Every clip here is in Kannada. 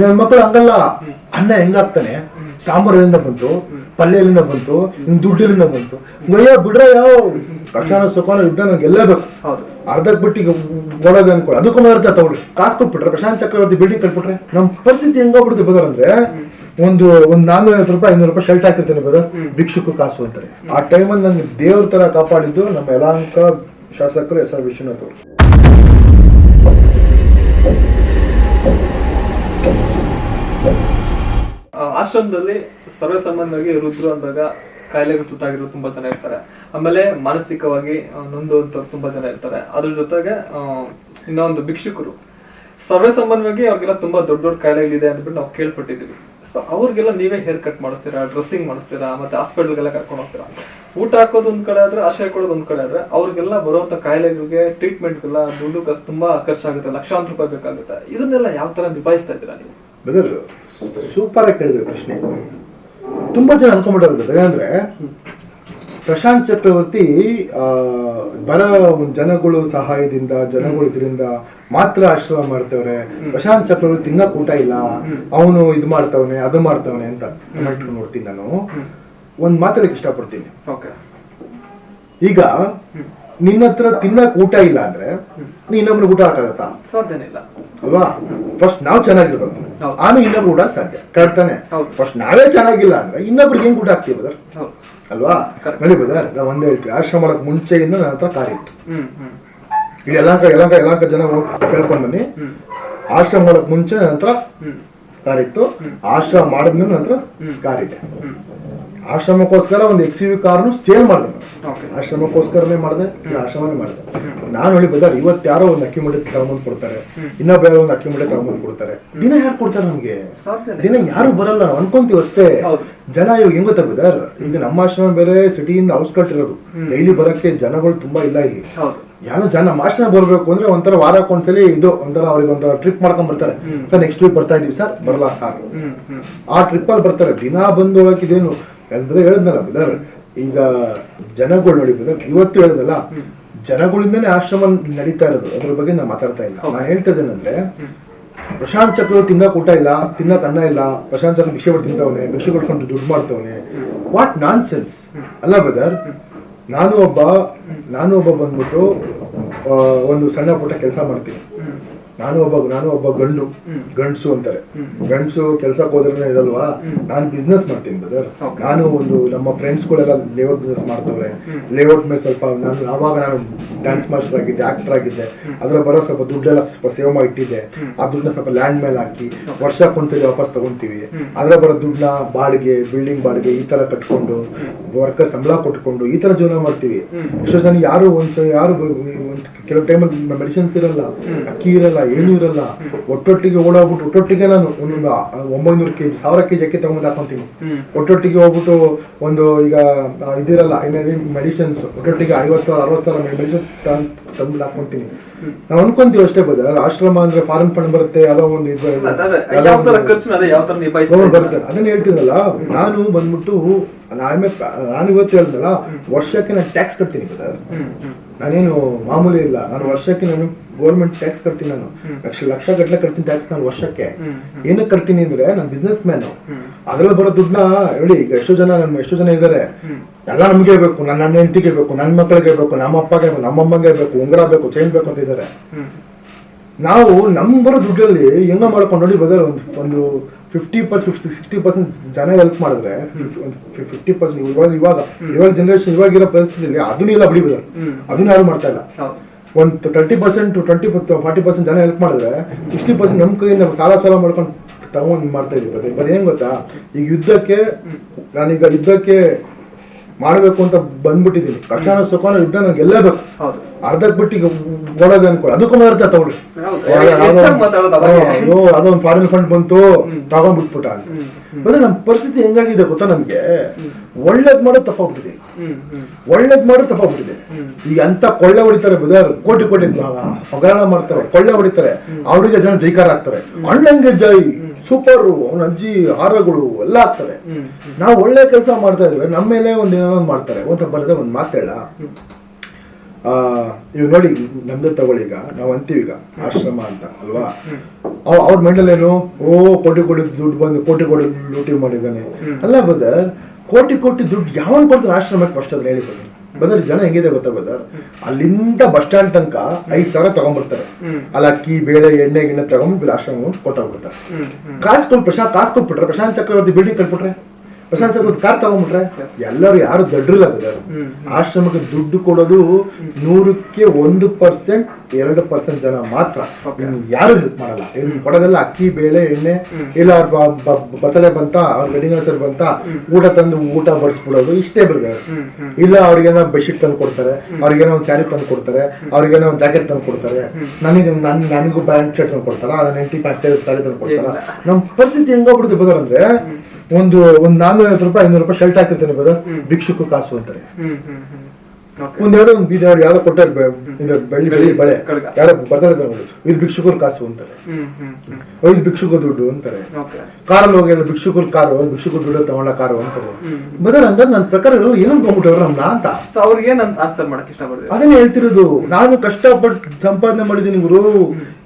ನನ್ನ ಮಕ್ಕಳು ಹಂಗಲ್ಲ. ಅನ್ನ ಹೆಂಗಾಗ್ತಾನೆ? ಸಾಂಬಾರ್ ಎಲ್ಲಿಂದ ಬಂತು ಪಲ್ಯದಿಂದ ಬಂತು ಇನ್ ದುಡ್ಡು ಎಲ್ಲಿಂದ ಬಂತು. ಅಯ್ಯ ಬಿಡ್ರ ಯಾವ? ಕಷ್ಟನ ಸುಖನ ಇದ್ದ ನಂಗೆ ಎಲ್ಲ ಬೇಕು. ಹೌದು. ಬಿಟ್ಟು ಈಗ ಓಡೋದು ಅನ್ಕೊಳ್ಳಿ ಅದಕ್ಕೂ ಮಾರ್ತ ತಗೊಳ್ಳಿ. ಕಾಸು ಕೊಟ್ಬಿಟ್ರೆ ಪ್ರಶಾಂತ್ ಚಕ್ರವರ್ತಿ ಬಿಲ್ಡಿಂಗ್ ಕಟ್ಬಿಟ್ರೆ ನಮ್ ಪರಿಸ್ಥಿತಿ ಹೆಂಗೋಗ್ಬಿಡುತ್ತೆ ಬದರ್ ಅಂದ್ರೆ ಒಂದು ಒಂದು ನಾನ್ನೂರ ಐವತ್ತು ರೂಪಾಯಿ ಐನೂರು ರೂಪಾಯಿ ಶರ್ಟ್ ಹಾಕಿರ್ತಾನೆ ಬದರ್ ಭಿಕ್ಷುಕು ಕಾಸು ಅಂತಾರೆ. ಆ ಟೈಮಲ್ಲಿ ನಂಗೆ ದೇವ್ರ ತರ ಕಾಪಾಡಿದ್ದು ನಮ್ಮ ಯಲಾಂಕ ಶಾಸಕರು ಎಸ್ ಆರ್ ವಿಶ್ವನಾಥ್ ಅವರು. ಆಶ್ರಮದಲ್ಲಿ ಸರ್ವೇ ಸಾಮಾನ್ಯವಾಗಿ ರುದ್ರು ಅಂದಾಗ ಕಾಯಿಲೆಗೆ ತುತ್ತಾಗಿರೋ ತುಂಬಾ ಜನ ಇರ್ತಾರೆ. ಆಮೇಲೆ ಮಾನಸಿಕವಾಗಿ ನೊಂದುವಂತವ್ರು ತುಂಬಾ ಜನ ಇರ್ತಾರೆ. ಅದ್ರ ಜೊತೆಗೆ ಇನ್ನೊಂದು ಭಿಕ್ಷುಕರು. ಸರ್ವೇ ಸಾಮಾನ್ಯವಾಗಿ ಅವ್ರಿಗೆಲ್ಲ ತುಂಬಾ ದೊಡ್ಡ ದೊಡ್ಡ ಕಾಯಿಲೆಗಳಿದೆ ಅಂದ್ಬಿಟ್ಟು ನಾವು ಕೇಳ್ಪಟ್ಟಿದ್ದೀವಿ. ಸೊ ಅವ್ರಿಗೆಲ್ಲ ನೀವೇ ಹೇರ್ ಕಟ್ ಮಾಡಿಸ್ತೀರಾ ಡ್ರೆಸ್ಸಿಂಗ್ ಮಾಡಿಸ್ತೀರಾ, ಮತ್ತೆ ಹಾಸ್ಪಿಟಲ್ಗೆಲ್ಲ ಕರ್ಕೊಂಡು ಹೋಗ್ತೀರಾ? ಊಟ ಹಾಕೋದು ಒಂದ್ ಕಡೆ ಆದ್ರೆ, ಆಶ್ರಯ ಕೊಡೋದು ಒಂದ್ ಕಡೆ ಆದ್ರೆ, ಅವ್ರಿಗೆಲ್ಲ ಬರುವಂತ ಕಾಯಿಲೆಗಳಿಗೆ ಟ್ರೀಟ್ಮೆಂಟ್ಗೆಲ್ಲ ದುಡ್ಡು ಕಸ್, ತುಂಬಾ ಖರ್ಚಾಗುತ್ತೆ. ಲಕ್ಷಾಂತರ ರೂಪಾಯಿ ಬೇಕಾಗುತ್ತೆ. ಇದನ್ನೆಲ್ಲ ಯಾವ ತರ ನಿಭಾಯಿಸ್ತಾ ಇದ್ದೀರಾ ನೀವು? ಸೂಪರ್ ಆಗಿ ಕೇಳಿದ್ರೆ ಪ್ರಶ್ನೆ. ತುಂಬಾ ಜನ ಅನ್ಕೊಂಡ್ಬಿಟ್ಟವ್ರು ಯಾಕಂದ್ರೆ ಅಂದ್ರೆ ಪ್ರಶಾಂತ್ ಚಕ್ರವರ್ತಿ ಆ, ಬರ ಜನಗಳು ಸಹಾಯದಿಂದ ಜನಗಳು ಇದರಿಂದ ಮಾತ್ರ ಆಶ್ರಮ ಮಾಡ್ತವ್ರೆ. ಪ್ರಶಾಂತ್ ಚಕ್ರವರ್ತಿ ತಿನ್ನಕ್ ಊಟ ಇಲ್ಲ. ಅವನು ಇದು ಮಾಡ್ತವನೆ ಅದು ಮಾಡ್ತವನೆ ಅಂತ ಕಮೆಂಟ್ ನೋಡ್ತೀನಿ ನಾನು. ಒಂದ್ ಮಾತಾಡಕ್ ಇಷ್ಟಪಡ್ತೀನಿ. ಓಕೆ. ಈಗ ನಿನ್ನ ಹತ್ರ ತಿನ್ನಕ್ ಊಟ ಇಲ್ಲ ಅಂದ್ರೆ ನೀ ಇನ್ನೊಬ್ರಿಗೆ ಊಟ ಹಾಕಾಗತ್ತಾ ಸಾಧ್ಯ ಇಲ್ಲ. ಅಲ್ವಾ? ಫಸ್ಟ್ ನಾವ್ ಚೆನ್ನಾಗಿರ್ಬೇಕು. ಆಮೇಲೆ ಇನ್ನೊಬ್ರು ಊಟ ಸಾಧ್ಯ. ಕರೆಕ್ಟ್ ತಾನೆ? ಫಸ್ಟ್ ನಾವೇ ಚೆನ್ನಾಗಿಲ್ಲ ಅಂದ್ರೆ ಇನ್ನೊಬ್ರಿಗೆ ಹೆಂಗ್ ಊಟ ಹಾಕ್ತೀವಿ ಬದರ್ ಅಲ್ವಾ. ನೋಡಿ ಬದರ್ ನಾ ಒಂದೇ ಹೇಳ್ತೀವಿ ಆಶ್ರಮ ಮಾಡಕ್ ಮುಂಚೆಯಿಂದ ನನ್ನ ಹತ್ರ ಕಾರ್ ಇತ್ತು. ಹ್ಮ್ ಹ್ಮ್. ಇಲ್ಲಿ ಯಲಾಂಕ ಯಲಾಂಕ ಯಲಾಂಕ ಜನ ಕೇಳ್ಕೊಂಡ್ ಬನ್ನಿ. ಆಶ್ರಮ ಮಾಡಕ್ ಮುಂಚೆ ನನ್ನ ಹತ್ರ ಇತ್ತು. ಆಶ್ರಮ ಮಾಡಿದ್ಮೇಲೆ ನನ್ನ ಹತ್ರ ಹ್ಮ್. ಆಶ್ರಮಕ್ಕೋಸ್ಕರ ಒಂದು ಎಕ್ಸ್ ಯು ಕಾರ್ನು ಸೇಲ್ ಮಾಡಿದೆ. ನಾನು ಆಶ್ರಮಕ್ಕೋಸ್ಕರನೇ ಮಾಡಿದೆ ಆಶ್ರಮನೇ ಮಾಡಿದೆ. ನಾನು ಹೇಳಿ ಬದರ್ ಇವತ್ತು ಯಾರೋ ಒಂದು ಅಕ್ಕಿ ಮುಂಡೆ ತಗೊಂಬಂದು ಕೊಡ್ತಾರೆ ಇನ್ನೊಬ್ಬ ಯಾರೋ ಒಂದು ಅಕ್ಕಿ ಮುಂಡೆ ತಗೊಂಬಂದು ಕೊಡ್ತಾರೆ. ದಿನ ಯಾರು ಕೊಡ್ತಾರೆ ನಮ್ಗೆ? ದಿನ ಯಾರು ಬರಲ್ಲ ನಾವು ಅನ್ಕೊಂತೀವಿ ಅಷ್ಟೇ. ಜನ ಇವಾಗ ಹೆಂಗ್ ಗೊತ್ತಾ ಈಗ ನಮ್ಮ ಆಶ್ರಮ ಬೇರೆ ಸಿಟಿಯಿಂದ ಔಟ್ಸ್ಕಟ್ ಇರೋದು ಡೈಲಿ ಬರಕ್ಕೆ ಜನಗಳು ತುಂಬಾ ಇಲ್ಲ ಇಲ್ಲಿ. ಯಾರು ಜನ ನಮ್ಮ ಆಶ್ರಮ ಬರ್ಬೇಕು ಅಂದ್ರೆ ಒಂಥರ ವಾರಕ್ಕೆ ಒಂದ್ಸಲಿ ಇದು ಒಂಥರ ಅವ್ರಿಗೆ ಒಂಥರ ಟ್ರಿಪ್ ಮಾಡ್ಕೊಂಡ್ ಬರ್ತಾರೆ. ಸರ್ ನೆಕ್ಸ್ಟ್ ವೀಕ್ ಬರ್ತಾ ಇದೀವಿ ಸರ್. ಬರಲ್ಲ ಹ್ಮ್ ಆ ಟ್ರಿಪ್ ಅಲ್ಲಿ ಬರ್ತಾರೆ. ದಿನ ಬಂದು ಹೋಗಕ್ಕಿದೇನು ಬದರ್ ಹೇಳಿದ್ನಲ್ಲ ಬಿದರ್ ಈಗ ಜನಗಳು ನೋಡಿ ಬಿದರ್ ಇವತ್ತು ಹೇಳಿದ್ನಲ್ಲ ಜನಗಳಿಂದನೇ ಆಶ್ರಮ ನಡೀತಾ ಇರೋದು ಅದ್ರ ಬಗ್ಗೆ ನಾನು ಮಾತಾಡ್ತಾ ಇಲ್ಲ. ನಾನು ಹೇಳ್ತಾ ಇದ್ದೇನೆಂದ್ರೆ ಪ್ರಶಾಂತ್ ಚಕ್ರ ತಿನ್ನಕ್ ಊಟ ಇಲ್ಲ ತಿನ್ನಕ್ ಅನ್ನ ಇಲ್ಲ ಪ್ರಶಾಂತ್ ಚಕ್ರ ಭಿಕ್ಷೆ ಬಿಟ್ಟು ತಿಂತವನೆ ಭಿಕ್ಷೆ ಕೊಡ್ಕೊಂಡು ದುಡ್ಡು ಮಾಡ್ತವನೆ ವಾಟ್ ನಾನ್ ಸೆನ್ಸ್ ಅಲ್ಲ ಬದರ್ ನಾನು ಒಬ್ಬ ನಾನು ಒಬ್ಬ ಬಂದ್ಬಿಟ್ಟು ಒಂದು ಸಣ್ಣ ಪುಟ್ಟ ಕೆಲಸ ಮಾಡ್ತೀನಿ. ನಾನು ಒಬ್ಬ ನಾನು ಒಬ್ಬ ಗಂಡು. ಗಂಡ್ಸು ಅಂತಾರೆ. ಗಂಡ್ಸು ಕೆಲ್ಸಕ್ಕೆ ಹೋದ್ರೆ ಇದಲ್ವಾ? ನಾನು ಬಿಸ್ನೆಸ್ ಮಾಡ್ತೀನಿ ಬ್ರದರ್ ನಾನು ಒಂದು ನಮ್ಮ ಫ್ರೆಂಡ್ಸ್ ಗಳೆಲ್ಲ ಲೇಔಟ್ ಬಿಸ್ನೆಸ್ ಮಾಡ್ತವ್ರೆ. ಲೇಔಟ್ ಮೇಲೆ ಸ್ವಲ್ಪ ನಾನು ಆವಾಗ ನಾನು ಡ್ಯಾನ್ಸ್ ಮಾಸ್ಟರ್ ಆಗಿದ್ದೆ ಆಕ್ಟರ್ ಆಗಿದ್ದೆ. ಅದ್ರ ಬರೋ ಸ್ವಲ್ಪ ದುಡ್ಡೆಲ್ಲ ಸ್ವಲ್ಪ ಸೇವ್ ಮಾಡಿ ಇಟ್ಟಿದ್ದೆ. ಆ ದುಡ್ಡನ್ನ ಸ್ವಲ್ಪ ಲ್ಯಾಂಡ್ ಮೇಲೆ ಹಾಕಿ ವರ್ಷಕ್ಕೊಂದ್ಸಲಿ ವಾಪಸ್ ತಗೊಂತೀವಿ. ಅದ್ರ ಬರೋ ದುಡ್ಡನ್ನ ಬಾಡಿಗೆ ಬಿಲ್ಡಿಂಗ್ ಬಾಡಿಗೆ ಈ ತರ ಕಟ್ಕೊಂಡು ವರ್ಕರ್ ಸಂಬಳ ಕೊಟ್ಕೊಂಡು ಈ ತರ ಜೀವನ ಮಾಡ್ತೀವಿ. ಎಷ್ಟೋ ಜನ ಯಾರು ಒಂದ್ ಯಾರು ಒಂದ್ ಕೆಲವು ಟೈಮಲ್ಲಿ ಮೆಡಿಸಿನ್ಸ್ ಇರಲ್ಲ. ಅಕ್ಕಿ ಇರಲ್ಲ ಏನೂ ಇರಲ್ಲ. ಒಟ್ಟೊಟ್ಟಿಗೆ ಓಡೋಗ್ಬಿಟ್ಟು ಒಟ್ಟೊಟ್ಟಿಗೆ ನಾನು ಒಂದೊಂದು ಒಂಬೈನೂರು ಕೆಜಿ ಸಾವಿರ ಕೆಜಿ ಅಕ್ಕಿ ತಗೊಂಡು ಹಾಕೊಂತೀನಿ. ಒಟ್ಟೊಟ್ಟಿಗೆ ಹೋಗ್ಬಿಟ್ಟು ಒಂದು ಈಗ ಇದಿರಲ್ಲ ಏನೇನು ಮೆಡಿಸಿನ್ಸ್ ಒಟ್ಟೊಟ್ಟಿಗೆ ಐವತ್ತು ಸಾವಿರ ಅರವತ್ತು ಸಾವಿರ ಮೆಡಿಸಿನ್ ತಂದು ಹಾಕೊಂತೀನಿ. ನಾವು ಅನ್ಕೊಂತೀವಿ ಅಷ್ಟೇ ಬದ ಆಶ್ರಮ ಅಂದ್ರೆ ಫಾರಿನ್ ಫಂಡ್ ಬರುತ್ತೆ ಯಾವ್ದೋ ಒಂದು ಇದು ಯಾವ ಒಂದು- ಇದ್ದೀರಾ? ಬರುತ್ತೆ ಅದನ್ನ ಹೇಳ್ತಿದಲ್ಲ ನಾನು ಬಂದ್ಬಿಟ್ಟು ನಾನೇ ನಾನು ಇವತ್ತು ಹೇಳ್ದಲ್ಲ ವರ್ಷಕ್ಕೆ ನಾನು ಟ್ಯಾಕ್ಸ್ ಕಟ್ತೀನಿ ಬದ ನಾನೇನು ಮಾಮೂಲಿ ಇಲ್ಲ. ನಾನು ವರ್ಷಕ್ಕೆ ನಾನು ಗೌರ್ಮೆಂಟ್ ಟ್ಯಾಕ್ಸ್ ಕಟ್ತೀನಿ ನಾನು. ಲಕ್ಷ ಲಕ್ಷ ಗಟ್ಟಲೆ ಕಟ್ತೀನಿ ಟ್ಯಾಕ್ಸ್ ನಾನು ವರ್ಷಕ್ಕೆ. ಏನಕ್ಕೆ ಕಟ್ತೀನಿ ಅಂದ್ರೆ ನಾನು ಬಿಸ್ನೆಸ್ ಮ್ಯಾನ್ ಅದ್ರಲ್ಲಿ ಬರೋ ದುಡ್ಡನ್ನ ಹೇಳಿ ಈಗ ಎಷ್ಟೋ ಜನ ನನ್ನ ಎಷ್ಟೋ ಜನ ಇದ್ದಾರೆ ಎಲ್ಲ ನಮ್ಗೆ ಬೇಕು ನನ್ನ ನನ್ನ ಹೆಂಡತಿಗೆ ಬೇಕು ನನ್ನ ಮಕ್ಕಳಿಗೆ ಬೇಕು ನಮ್ಮ ಅಪ್ಪಗೆ ನಮ್ಮ ಅಮ್ಮಂಗೆ ಬೇಕು ಉಂಗ್ರ ಬೇಕು ಚೈನ್ ಬೇಕು ಅಂತ ಇದ್ದಾರೆ ನಾವು ನಮ್ ಬರೋ ದುಡ್ಡಲ್ಲಿ ಹೆಂಗ ಮಾಡ್ಕೊಂಡು ನೋಡಿ ಬದಲ್ ಒಂದು ಒಂದು ಫಿಫ್ಟಿ ಪರ್ಸೆಂಟ್ ಸಿಕ್ಸ್ಟಿ ಪರ್ಸೆಂಟ್ ಜನ ಹೆಲ್ಪ್ ಮಾಡಿದ್ರೆ ಫಿಫ್ಟಿ ಪರ್ಸೆಂಟ್ ಇವಾಗ ಇವಾಗ ಇವಾಗ ಜನರೇಷನ್ ಇವಾಗಿರೋ ಪರಿಸ್ಥಿತಿಯಲ್ಲಿ ಅದನ್ನೂ ಇಲ್ಲ ಬಿಡಿ ಬದಲ್ ಅದನ್ನ ಯಾರು ಮಾಡ್ತಾ ಇಲ್ಲ. ಒಂದು thirty percent twenty forty percent ಜನ ಹೆಲ್ಪ್ ಮಾಡಿದ್ರೆ ಸಿಕ್ಸ್ಟಿ ಪರ್ಸೆಂಟ್ ನಮ್ಮ ಕೈಯಿಂದ ಸಾಲ ಸಾಲ ಮಾಡ್ಕೊಂಡು ತಗೊಂಡು ಮಾಡ್ತಾ ಇದೀವಿ ಬಟ್ ಏನು ಗೊತ್ತಾ? ಈಗ ಯುದ್ಧಕ್ಕೆ ನಾನೀಗ ಯುದ್ಧಕ್ಕೆ ಮಾಡಬೇಕು ಅಂತ ಬಂದ್ಬಿಟ್ಟಿದ್ದೀನಿ. ಕಷ್ಟ ಸುಖ ಯುದ್ಧ ನನಗೆ ಎಲ್ಲ ಬೇಕು ಹೌದು ಅರ್ಧಕ್ ಬಿಟ್ಟು ಈಗ ಓಡೋದು ಅನ್ಕೊಳ್ಳಿ. ಅದಕ್ಕೂ ಮಾರ್ತಾ ತಗೊಳ್ಳಿ. ಅದೊಂದು ಫಾರಿನ್ ಫಂಡ್ ಬಂತು ತಗೊಂಡ್ಬಿಟ್ಬಿಟ್ಟ ಅಂದ್ರೆ ನಮ್ಮ ಪರಿಸ್ಥಿತಿ ಹೆಂಗಾಗಿದೆ ಗೊತ್ತಾ ನಮ್ಗೆ? ಒಳ್ಳೇದ್ ಮಾಡೋದು ತಪ್ಪಾಗ್ಬಿಟ್ಟಿದೆ. ಒಳ್ಳೇದ್ ಮಾಡೋದು ತಪ್ಪಾಗ್ಬಿಟ್ಟಿದೆ. ಈಗ ಅಂತ ಕೊಳ್ಳೆ ಹೊಡಿತಾರೆ ಬದರ್ ಕೋಟಿ ಕೋಟಿ ಹಗರಣ ಮಾಡ್ತಾರೆ ಕೊಳ್ಳೆ ಹೊಡಿತಾರೆ. ಅವರಿಗೆ ಜನ ಜೈಕಾರ ಆಗ್ತಾರೆ. ಅಣ್ಣಂಗೆ ಜೈ ಸೂಪರ್ ಅವನ ಅಜ್ಜಿ ಹಾರಗಳು ಎಲ್ಲ ಆಗ್ತಾರೆ ನಾವು ಒಳ್ಳೆ ಕೆಲಸ ಮಾಡ್ತಾ ಇದ್ರೆ ನಮ್ಮ ಮೇಲೆ ಒಂದ್ ಏನೋ ಮಾಡ್ತಾರೆ. ಒಂದ್ ಬರದೆ ಒಂದ್ ಮಾತೇಳ ಇವಾಗ ನೋಡಿ ನಮ್ದು ತಗೊಳ್ಳಿ ಈಗ ನಾವು ಅಂತೀವಿ ಈಗ ಆಶ್ರಮ ಅಂತ ಅಲ್ವಾ? ಅವ್ ಅವ್ರ ಮೈಂಡಲ್ಲಿ ಏನು ಓ ಕೋಟಿ ಕೋಟಿ ದುಡ್ಡು ಬಂದು ಕೋಟಿ ಕೋಟಿ ಲೂಟಿ ಮಾಡಿದ್ದಾನೆ. ಅಲ್ಲ ಬದರ್ ಕೋಟಿ ಕೋಟಿ ದುಡ್ಡು ಯಾವನ್ ಕೊಡ್ತಾರೆ ಆಶ್ರಮಕ್ಕೆ ಫಸ್ಟ್ ಅದ್ರ ಹೇಳಿ ಬದರ್ ಬದರ್ ಜನ ಹೆಂಗಿದೆ ಗೊತ್ತಾ ಬದರ್ ಅಲ್ಲಿಂದ ಬಸ್ ಸ್ಟ್ಯಾಂಡ್ ತನಕ ಐದ್ ಸಾವಿರ ತಗೊಂಡ್ಬರ್ತಾರೆ ಅಲ್ಲ ಅಕ್ಕಿ ಬೇಳೆ ಎಣ್ಣೆ ಗಿಣ್ಣೆ ತಗೊಂಡ್ಬಿಟ್ಟು ಆಶ್ರಮ ಕೊಟ್ಟೋಗ್ಬಿಡ್ತಾರೆ. ಕಾಸು ಪ್ರಶಾಂತ್ ಕಾಸು ಕೊಟ್ಬಿಟ್ರೆ ಪ್ರಶಾಂತ್ ಚಕ್ರವರ್ತಿ ಬಿಲ್ಡಿಂಗ್ ಕಟ್ಬಿಟ್ರೆ? ಪ್ರಶಾಂತ್ ಒಂದು ಕಾರ್ ತಗೊಂಡ್ಬಿಟ್ರೆ? ಎಲ್ಲರೂ ಯಾರು ದಡ್ರಿಲ್ಲ ಹ್ಮ್. ಆಶ್ರಮಕ್ಕೆ ದುಡ್ಡು ಕೊಡೋದು ನೂರಕ್ಕೆ ಒಂದು ಪರ್ಸೆಂಟ್ ಎರಡು ಪರ್ಸೆಂಟ್ ಜನ ಮಾತ್ರ. ಯಾರು ಹೆಲ್ಪ್ ಮಾಡಲ್ಲ. ಏನ್ ಕೊಡೋದೆಲ್ಲ ಅಕ್ಕಿ ಬೇಳೆ ಎಣ್ಣೆ. ಇಲ್ಲ ಅವ್ರ ಬರ್ತಡೇ ಬಂತ ಅವ್ರ ವೆಡ್ಡಿಂಗ್ ಆನಿವರ್ಸರಿ ಬಂತ ಊಟ ತಂದು ಊಟ ಬಡಿಸ್ಬಿಡೋದು ಇಷ್ಟೇ ಹ್ಮ್ ಇಲ್ಲ ಅವ್ರಿಗೇನೋ ಬೆಡ್ಶೀಟ್ ತಂದು ಕೊಡ್ತಾರೆ ಅವ್ರಿಗೇನೋ ಒಂದು ಸ್ಯಾರಿ ತಂದು ಕೊಡ್ತಾರೆ ಅವ್ರಿಗೇನೋ ಒಂದು ಜಾಕೆಟ್ ತಂದು ಕೊಡ್ತಾರೆ. ನನಗೆ ನನ್ ನನಗೂ ಪ್ಯಾಂಟ್ ಶರ್ಟ್ ತಂದು ಕೊಡ್ತಾರ? ನನ್ನ ಹೆಂಡತಿ ಪ್ಯಾಂಟ್ ಸ್ಯಾರಿ ತಂದು ಕೊಡ್ತಾರ? ನಮ್ಮ ಪರಿಸ್ಥಿತಿ ಹೆಂಗೋಗ್ಬಿಡುತ್ತೆ ಬದಲಂದ್ರೆ ಒಂದು ಒಂದ್ ನಾನ್ನೂರ ಐವತ್ತು ರೂಪಾಯಿ ಐನೂರು ರೂಪಾಯಿ ಶರ್ಟ್ ಹಾಕಿರ್ತಾನೆ ಬ್ರದರ್ ಭಿಕ್ಷುಕು ಕಾಸು ಅಂತಾರೆ ಒಂದ್ ಯಾವ್ದೋ ಒಂದು ಬೀದ ಯಾವ್ದೋ ಕೊಟ್ಟಾರ ಇದು ಬೆಳ್ಳಿ ಬೆಳ್ಳಿ ಬಳೆ. ಯಾರೋ ಬರ್ತಾರೆ ಇದು ಭಿಕ್ಷುಕರ ಕಾಸು ಅಂತಾರೆ ಇದು ಭಿಕ್ಷುಕ ದುಡ್ಡು ಅಂತಾರೆ ಕಾರಲ್ಲಿ ಹೋಗಿ ಭಿಕ್ಷುಕರ ಕಾರು ಭಿಕ್ಷುಕ ದುಡ್ಡು ತಗೊಂಡ ಕಾರು ಅಂತಾರೆ ಬದರ್ ಹಂಗ ನನ್ನ ಪ್ರಕಾರ ಏನು ಅನ್ಕೊಂಡ್ಬಿಟ್ಟವ್ರು ನಮ್ನ ಅಂತ? ಸೊ ಅವ್ರಿಗೆ ಆನ್ಸರ್ ಮಾಡಕ್ ಇಷ್ಟಪಡ್ತೀವಿ ಅದನ್ನೇ ಹೇಳ್ತಿರೋದು. ನಾನು ಕಷ್ಟಪಟ್ಟು ಸಂಪಾದನೆ ಮಾಡಿದ್ದೀನಿ ಗುರು.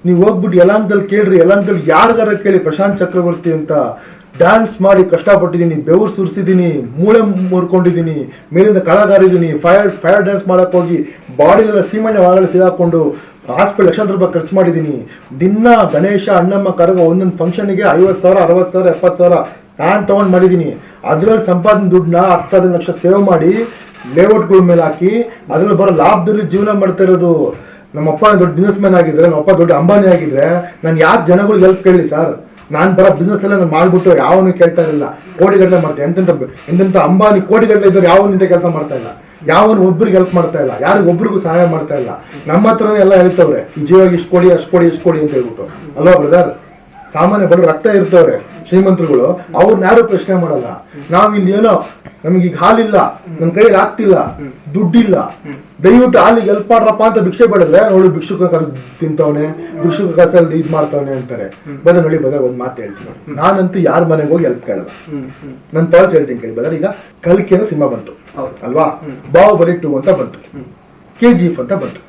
ನೀವು ಹೋಗ್ಬಿಟ್ಟು ಯಲಾಂತಲ್ಲಿ ಕೇಳ್ರಿ ಯಲಾಂತಲ್ಲಿ ಯಾರಿಗಾರ ಕೇಳಿ ಪ್ರಶಾಂತ್ ಚಕ್ರವರ್ತಿ ಅಂತ ಡ್ಯಾನ್ಸ್ ಮಾಡಿ ಕಷ್ಟಪಟ್ಟಿದ್ದೀನಿ, ಬೆವರು ಸುರಿಸಿದ್ದೀನಿ, ಮೂಳೆ ಮುರ್ಕೊಂಡಿದ್ದೀನಿ, ಮೇಲಿಂದ ಕಳಗಾರಿದ್ದೀನಿ ಫೈರ್ ಫೈರ್ ಡ್ಯಾನ್ಸ್ ಮಾಡೋಕ್ಕೋಗಿ ಹೋಗಿ ಬಾಡಿಲೆಲ್ಲ ಸೀಮೆಣ್ಣೆ ಒಳಗಡೆ ಸಿಗಾಕೊಂಡು ಹಾಸ್ಪಿಟಲ್ ಲಕ್ಷಾಂತರ ರೂಪಾಯಿ ಖರ್ಚು ಮಾಡಿದ್ದೀನಿ. ದಿನ ಗಣೇಶ, ಅಣ್ಣಮ್ಮ ಕರಗ ಒಂದೊಂದು ಫಂಕ್ಷನ್ಗೆ ಐವತ್ತು ಸಾವಿರ, ಅರವತ್ತು ಸಾವಿರ, ಎಪ್ಪತ್ತು ಸಾವಿರ ನಾನು ತೊಗೊಂಡು ಮಾಡಿದ್ದೀನಿ. ಅದರಲ್ಲಿ ಸಂಪಾದನೆ ದುಡ್ಡನ್ನ ಹತ್ತು ಹದಿನೈದು ಲಕ್ಷ ಸೇವ್ ಮಾಡಿ ಲೇಔಟ್ಗಳ ಮೇಲೆ ಹಾಕಿ ಅದರಲ್ಲಿ ಬರೋ ಲಾಭದಲ್ಲಿ ಜೀವನ ಮಾಡ್ತಾ ಇರೋದು. ನಮ್ಮಪ್ಪ ದೊಡ್ಡ ಬಿಸ್ನೆಸ್ ಮ್ಯಾನ್ ಆಗಿದ್ರೆ, ನಮ್ಮಪ್ಪ ದೊಡ್ಡ ಅಂಬಾನಿ ಆಗಿದ್ರೆ, ನಾನು ಯಾಕೆ ಜನಗಳಿಗೆ ಹೆಲ್ಪ್ ಕೇಳಿ ಸರ್ ನಾನು ಬರೋ ಬಿಸ್ನೆಸ್ ಎಲ್ಲ ನಾನು ಮಾಡ್ಬಿಟ್ಟು ಯಾವನು ಕೇಳ್ತಾ ಇರಲಿಲ್ಲ ಕೋಟಿಗಟ್ಟಲೆ ಮಾಡ್ತೀನಿ. ಎಂತೆಂತ ಎಂತೆಂತ ಅಂಬಾನಿ ಕೋಟಿಗಟ್ಟಲೆ ಇದ್ದವ್ರು ಯಾವ ನಿಂತ ಕೆಲಸ ಮಾಡ್ತಾ ಇಲ್ಲ. ಯಾವನು ಒಬ್ಬರಿಗೆ ಹೆಲ್ಪ್ ಮಾಡ್ತಾ ಇಲ್ಲ. ಯಾರು ಒಬ್ಬರಿಗೂ ಸಹಾಯ ಮಾಡ್ತಾ ಇಲ್ಲ. ನಮ್ಮ ಹತ್ರನೇ ಎಲ್ಲ ಹೇಳ್ತವ್ರೆ, ಈ ಇಷ್ಟು ಕೊಡಿ, ಅಷ್ಟು ಕೊಡಿ, ಇಷ್ಟು ಕೊಡಿ ಅಂತ ಹೇಳ್ಬಿಟ್ಟು. ಅಲ್ವಾ ಬ್ರದರ್ ಸಾಮಾನ್ಯ ಬಡ ರಕ್ತ ಇರ್ತವ್ರೆ ಶ್ರೀಮಂತರುಗಳು ಅವ್ರನ್ನ ಯಾರು ಪ್ರಶ್ನೆ ಮಾಡಲ್ಲ. ನಾವ್ ಇಲ್ಲಿ ಏನೋ ನಮ್ಗೆ ಈಗ ಹಾಲಿಲ್ಲ ನಮ್ ಕೈಯಲ್ಲಿ ಆಗ್ತಿಲ್ಲ ದುಡ್ಡಿಲ್ಲ. ದಯವಿಟ್ಟು ಹಾಲಿಗೆ ಹೆಲ್ಪ್ ಮಾಡ್ರಪ್ಪ ಅಂತ ಭಿಕ್ಷೆ ಬೇಡಿದ್ರೆ ಅವಳು ಭಿಕ್ಷುಕ ಕಸ ತಿಂತವನೆ ಭಿಕ್ಷುಕ ಕಸಲ್ಲಿ ಇದ್ ಮಾಡ್ತವನೆ ಅಂತಾರೆ. ಬದ ನೋಡಿ ಬದ ಒಂದ್ ಮಾತು ಹೇಳ್ತೀನಿ ನಾನಂತೂ ಯಾರ ಮನೆಗೆ ಹೋಗಿ ಹೆಲ್ಪ್ ಕೇಳಲ್ಲ. ನನ್ ಪಾಲ್ಸ್ ಹೇಳ್ತೀನಿ ಕೇಳಿ ಬದರ್ ಈಗ ಕಲ್ಕಿ ಸಿಂಹ ಸಿನಿಮಾ ಬಂತು ಅಲ್ವಾ? ಬಾಹುಬಲಿ ಟು ಅಂತ ಬಂತು. ಕೆ ಜಿ ಎಫ್ ಅಂತ ಬಂತು.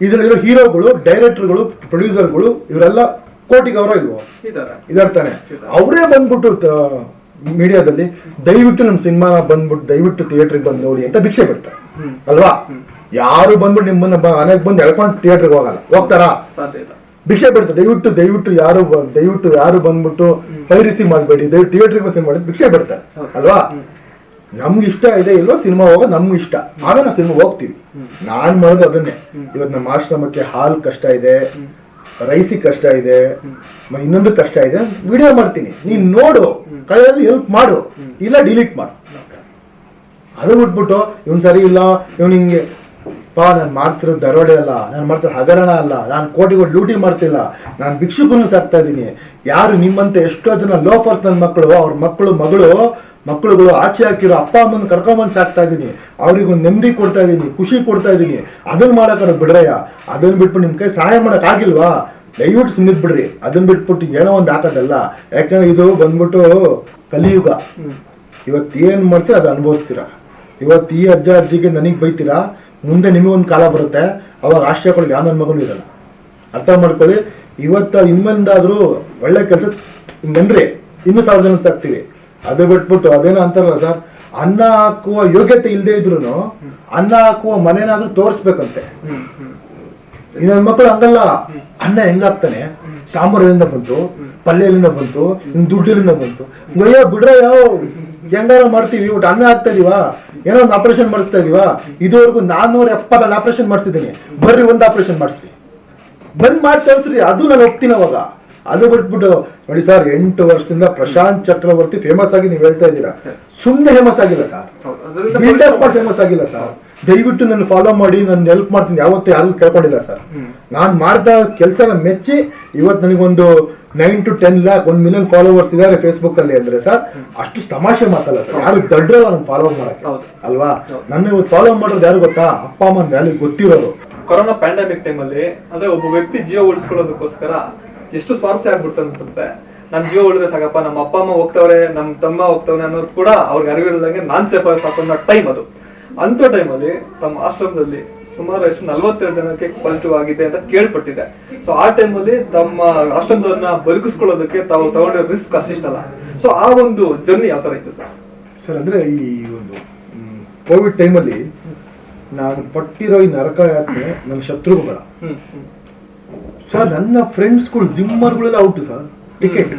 ಇದರಲ್ಲಿರೋ ಹೀರೋಗಳು ಡೈರೆಕ್ಟರ್ಗಳು ಪ್ರೊಡ್ಯೂಸರ್ಗಳು ಇವರೆಲ್ಲ ಕೋಟಿಗೆ ಅವರ ಇಲ್ವೋ? ಇದಾರೆ ಇದಾರ್ತಾನೆ ಅವರೇ ಬಂದ್ಬಿಟ್ಟು ಮೀಡಿಯಾದಲ್ಲಿ ದಯವಿಟ್ಟು ನಮ್ಮ ಸಿನಿಮಾ ಬಂದ್ಬಿಟ್ಟು ದಯವಿಟ್ಟು ಥಿಯೇಟ್ರಿಗೆ ಬಂದು ನೋಡಿ ಅಂತ ಭಿಕ್ಷೆ ಬಿಡ್ತಾರೆ ಅಲ್ವಾ? ಯಾರು ಬಂದ್ಬಿಟ್ಟು ನಿಮ್ಮನ್ನ ಮನೆಗೆ ಬಂದು ಎಳ್ಕೊಂಡು ಥಿಯೇಟರ್ಗೆ ಹೋಗಲ್ಲ. ಹೋಗ್ತಾರಾ? ಭಿಕ್ಷೆ ಬಿಡ್ತಾರೆ ದಯವಿಟ್ಟು ದಯವಿಟ್ಟು ಯಾರು ದಯವಿಟ್ಟು ಯಾರು ಬಂದ್ಬಿಟ್ಟು ಪೈರಿಸಿ ಮಾಡಬೇಡಿ. ದಯವಿಟ್ಟು ಥಿಯೇಟ್ರಿಗೆ ಬಂದು ಮಾಡಿ ಭಿಕ್ಷೆ ಬಿಡ್ತಾರೆ ಅಲ್ವಾ? ನಮ್ಗೆ ಇಷ್ಟ ಇದೆ ಇಲ್ವೋ ಸಿನಿಮಾ ಹೋಗೋದು ನಮ್ಗೆ ಇಷ್ಟ. ಆಗ ನಾವು ಸಿನಿಮಾ ಹೋಗ್ತೀವಿ. ನಾನ್ ಮಾಡೋದು ಅದನ್ನೇ. ಇವತ್ತು ನಮ್ಮ ಆಶ್ರಮಕ್ಕೆ ಹಾಲ್ ಕಷ್ಟ ಇದೆ. ರೈಸಿ ಕಷ್ಟ ಇದೆ ಇನ್ನೊಂದು ಕಷ್ಟ ಇದೆ ವಿಡಿಯೋ ಮಾಡ್ತೀನಿ. ನೀನ್ ನೋಡು, ಕೈಯಲ್ಲಿ ಹೆಲ್ಪ್ ಮಾಡು. ಇಲ್ಲ ಡಿಲೀಟ್ ಮಾಡು. ಅದು ಬಿಟ್ಬಿಟ್ಟು, ಇವನ್ ಸರಿ ಇಲ್ಲ, ಇವನು ಹಿಂಗೆ, ಪಾ, ನಾನು ಮಾಡ್ತಿರೋ ದರೋಡೆ ಅಲ್ಲ, ನಾನು ಮಾಡ್ತಿರೋ ಹಗರಣ ಅಲ್ಲ, ನಾನು ಕೋಟಿಗಳು ಲೂಟಿ ಮಾಡ್ತಿಲ್ಲ, ನಾನು ಭಿಕ್ಷುಕನು ಸಾಕ್ತಾ ಇದ್ದೀನಿ. ಯಾರು ನಿಮ್ಮಂತೆ ಎಷ್ಟೋ ಜನ ಲೋಫರ್ಸ್ ನನ್ನ ಮಕ್ಕಳು ಅವ್ರ ಮಕ್ಕಳು ಮಗಳು ಮಕ್ಕಳುಗಳು ಆಚೆ ಹಾಕಿರೋ ಅಪ್ಪ ಅಮ್ಮನ ಕರ್ಕೊಂಬಂದು ಸಾಕ್ತಾ ಇದ್ದೀನಿ ಅವ್ರಿಗೊಂದು ನೆಮ್ಮದಿ ಕೊಡ್ತಾ ಇದ್ದೀನಿ ಖುಷಿ ಕೊಡ್ತಾ ಇದ್ದೀನಿ ಅದನ್ನ ಮಾಡಕ್ಕಾರ ಬಿಡ್ರಯ್ಯ. ಅದನ್ನ ಬಿಟ್ಬಿಟ್ಟು ನಿಮ್ ಕೈ ಸಹಾಯ ಮಾಡೋಕ್ಕಾಗಿಲ್ವಾ ಆಗಿಲ್ವಾ? ದಯವಿಟ್ಟು ಸುಮ್ಮನೆ ಬಿಡ್ರಿ. ಅದನ್ನ ಬಿಟ್ಬಿಟ್ಟು ಏನೋ ಒಂದು ಹಾಕೋದಲ್ಲ. ಯಾಕಂದ್ರೆ ಇದು ಬಂದ್ಬಿಟ್ಟು ಕಲಿಯುಗ. ಇವತ್ತು ಏನು ಮಾಡ್ತೀರ ಅದು ಅನುಭವಿಸ್ತೀರ? ಇವತ್ತು ಈ ಅಜ್ಜ ಅಜ್ಜಿಗೆ ನನಗೆ ಬೈತೀರಾ? ಮುಂದೆ ನಿಮಗೊಂದು ಕಾಲ ಬರುತ್ತೆ. ಅವಾಗ ಆಶ್ರಯಗಳಿಗೆ ಯಾವ ನನ್ನ ಮಗನೂ ಇರಲ್ಲ. ಅರ್ಥ ಮಾಡ್ಕೊಳ್ಳಿ. ಇವತ್ತು ಇನ್ಮೇಲಿಂದಾದ್ರೂ ಒಳ್ಳೆ ಕೆಲಸ ಹಿಂಗನ್ರಿ ಇನ್ನೂ ಸಾವಿರ ಜನ ತಾಗ್ತೀವಿ ಅದು ಬಿಟ್ಬಿಟ್ಟು ಅದೇನೋ ಅಂತಾರಲ್ಲ ಸರ್ ಅನ್ನ ಹಾಕುವ ಯೋಗ್ಯತೆ ಇಲ್ಲದೆ ಇದ್ರು ಅನ್ನ ಹಾಕುವ ಮನೆನಾದ್ರೂ ತೋರಿಸ್ಬೇಕಂತೆ. ಇನ್ನೊಂದು ಮಕ್ಕಳು ಹಂಗಲ್ಲ. ಅನ್ನ ಹೆಂಗಾಗ್ತಾನೆ? ಸಾಂಬಾರ್ ಎಲ್ಲಿಂದ ಬಂತು ಪಲ್ಯಲಿಂದ ಬಂತು ನಿಮ್ ದುಡ್ಡಿನಿಂದ ಬಂತು. ಅಯ್ಯೋ ಬಿಡ್ರ ಯಾವ ಹೆಂಗಾರ ಮಾಡ್ತೀವಿ? ಒಟ್ಟು ಅನ್ನ ಹಾಕ್ತಾ ಇದೀವಾ? ಏನೋ ಒಂದು ಆಪರೇಷನ್ ಮಾಡಿಸ್ತಾ ಇದೀವಾ? ಇದುವರೆಗೂ ನಾನ್ನೂರ ಎಪ್ಪತ್ತೊಂದು ಆಪರೇಷನ್ ಮಾಡಿಸಿದ್ದೀನಿ. ಬರ್ರಿ ಒಂದು ಆಪರೇಷನ್ ಮಾಡಿಸ್ರಿ. ಬಂದ್ ಮಾಡಿ ತೋರಿಸ್ರಿ ಅದು ನಾನು ಹೋಗ್ತೀನಿ ಅವಾಗ. ಅದು ಬಿಟ್ಬಿಟ್ಟು ನೋಡಿ ಸರ್ ಎಂಟು ವರ್ಷದಿಂದ ಪ್ರಶಾಂತ್ ಚಕ್ರವರ್ತಿ ಫೇಮಸ್ ಆಗಿ ನೀವು ಹೇಳ್ತಾ ಇದ್ದೀರಾ? ಸುಮ್ಮನೆ ಫೇಮಸ್ ಆಗಿಲ್ಲ ಸರ್. ಬಿಲ್ಡಪ್ ಮಾಡಿ ಫೇಮಸ್ ಆಗಿಲ್ಲ ಸರ್. ದಯವಿಟ್ಟು ನನ್ನ ಫಾಲೋ ಮಾಡಿ ನನ್ನ ಹೆಲ್ಪ್ ಮಾಡ್ತೀನಿ. ಯಾವತ್ತೂ ಯಾರು ಕೇಳ್ಕೊಂಡಿಲ್ಲ ಸರ್. ನಾನು ಮಾಡ್ತಾ ಕೆಲಸನ ಮೆಚ್ಚಿ ಇವತ್ತು ನನಗೊಂದು nine to ten lakh one million followers ಇದಾರೆ ಫೇಸ್ಬುಕ್ ಅಲ್ಲಿ ಅಂದ್ರೆ ಸರ್ ಅಷ್ಟು ತಮಾಷೆ ಮಾತಲ್ಲ ಸರ್. ಯಾರು ದಡ್ರಲ್ಲ ನಾನು ಫಾಲೋ ಮಾಡಕ್ಕೆ. ಹೌದು. ಅಲ್ವಾ? ನನ್ನ ಇವತ್ತು ಫಾಲೋ ಮಾಡೋದು ಯಾರು ಗೊತ್ತಾ? ಅಪ್ಪ ಅಮ್ಮನ ವ್ಯಾಲ್ಯೂ ಗೊತ್ತಿರೋರು. ಕೊರೋನಾ ಪ್ಯಾಂಡಮಿಕ್ ಟೈಮಲ್ಲಿ ಅಂದ್ರೆ ಒಬ್ಬ ವ್ಯಕ್ತಿ ಜೀವ ಉಳಿಸ್ಕೊಳ್ಳೋದಕ್ಕೋಸ್ಕರ ಎಷ್ಟು ಸ್ವಾರ್ಥ ಆಗ್ಬಿಡ್ತಾನೆ ಅಂತಂದ್ರೆ ನಮ್ ಜೀವ ಉಳಿದ್ರೆ ಸಾಕಪ್ಪ ನಮ್ಮ ಅಪ್ಪ ಅಮ್ಮ ಹೋಗ್ತವ್ರೆ ನಮ್ ತಮ್ಮ ಹೋಗ್ತವ್ರೆ ಅನ್ನೋದು ಕೂಡ ಅವ್ರಿಗೆ ಅರಿವಿಲ್ಲದಂಗೆ ನಾನ್ ಸೇಫ್ ಆಗಿ ಸಾಕು ಅನ್ನೋ ಟೈಮ್ ಅದು. ಅಂತ ಟೈಮಲ್ಲಿ ತಮ್ಮ ಆಶ್ರಮದಲ್ಲಿ ಸುಮಾರು ಎಷ್ಟು ನಲ್ವತ್ತೆರಡು ಜನಕ್ಕೆ ಪಾಸಿಟಿವ್ ಆಗಿದೆ ಅಂತ ಕೇಳ್ಪಟ್ಟಿದೆ. ಸೊ ಆ ಟೈಮಲ್ಲಿ ತಮ್ಮ ಆಶ್ರಮದನ್ನ ಬದುಕಿಸ್ಕೊಳ್ಳೋದಕ್ಕೆ ತಾವು ತಗೊಂಡಿರೋ ರಿಸ್ಕ್ ಅಷ್ಟಿಷ್ಟಲ್ಲ. ಸೊ ಆ ಒಂದು ಜರ್ನಿ ಯಾವ ತರ ಇತ್ತು ಸರ್? ಸರ್ ಅಂದ್ರೆ ಈ ಒಂದು ಕೋವಿಡ್ ಟೈಮಲ್ಲಿ ನಾನು ಪಟ್ಟಿರೋ ಈ ನರಕ ಯಾತ್ರೆ ನನ್ನ ಶತ್ರುಗಳು. ಸರ್ ನನ್ನ ಫ್ರೆಂಡ್ಸ್ಗಳು ಜಿಮ್ಮರ್ಗಳೆಲ್ಲ out sir ticket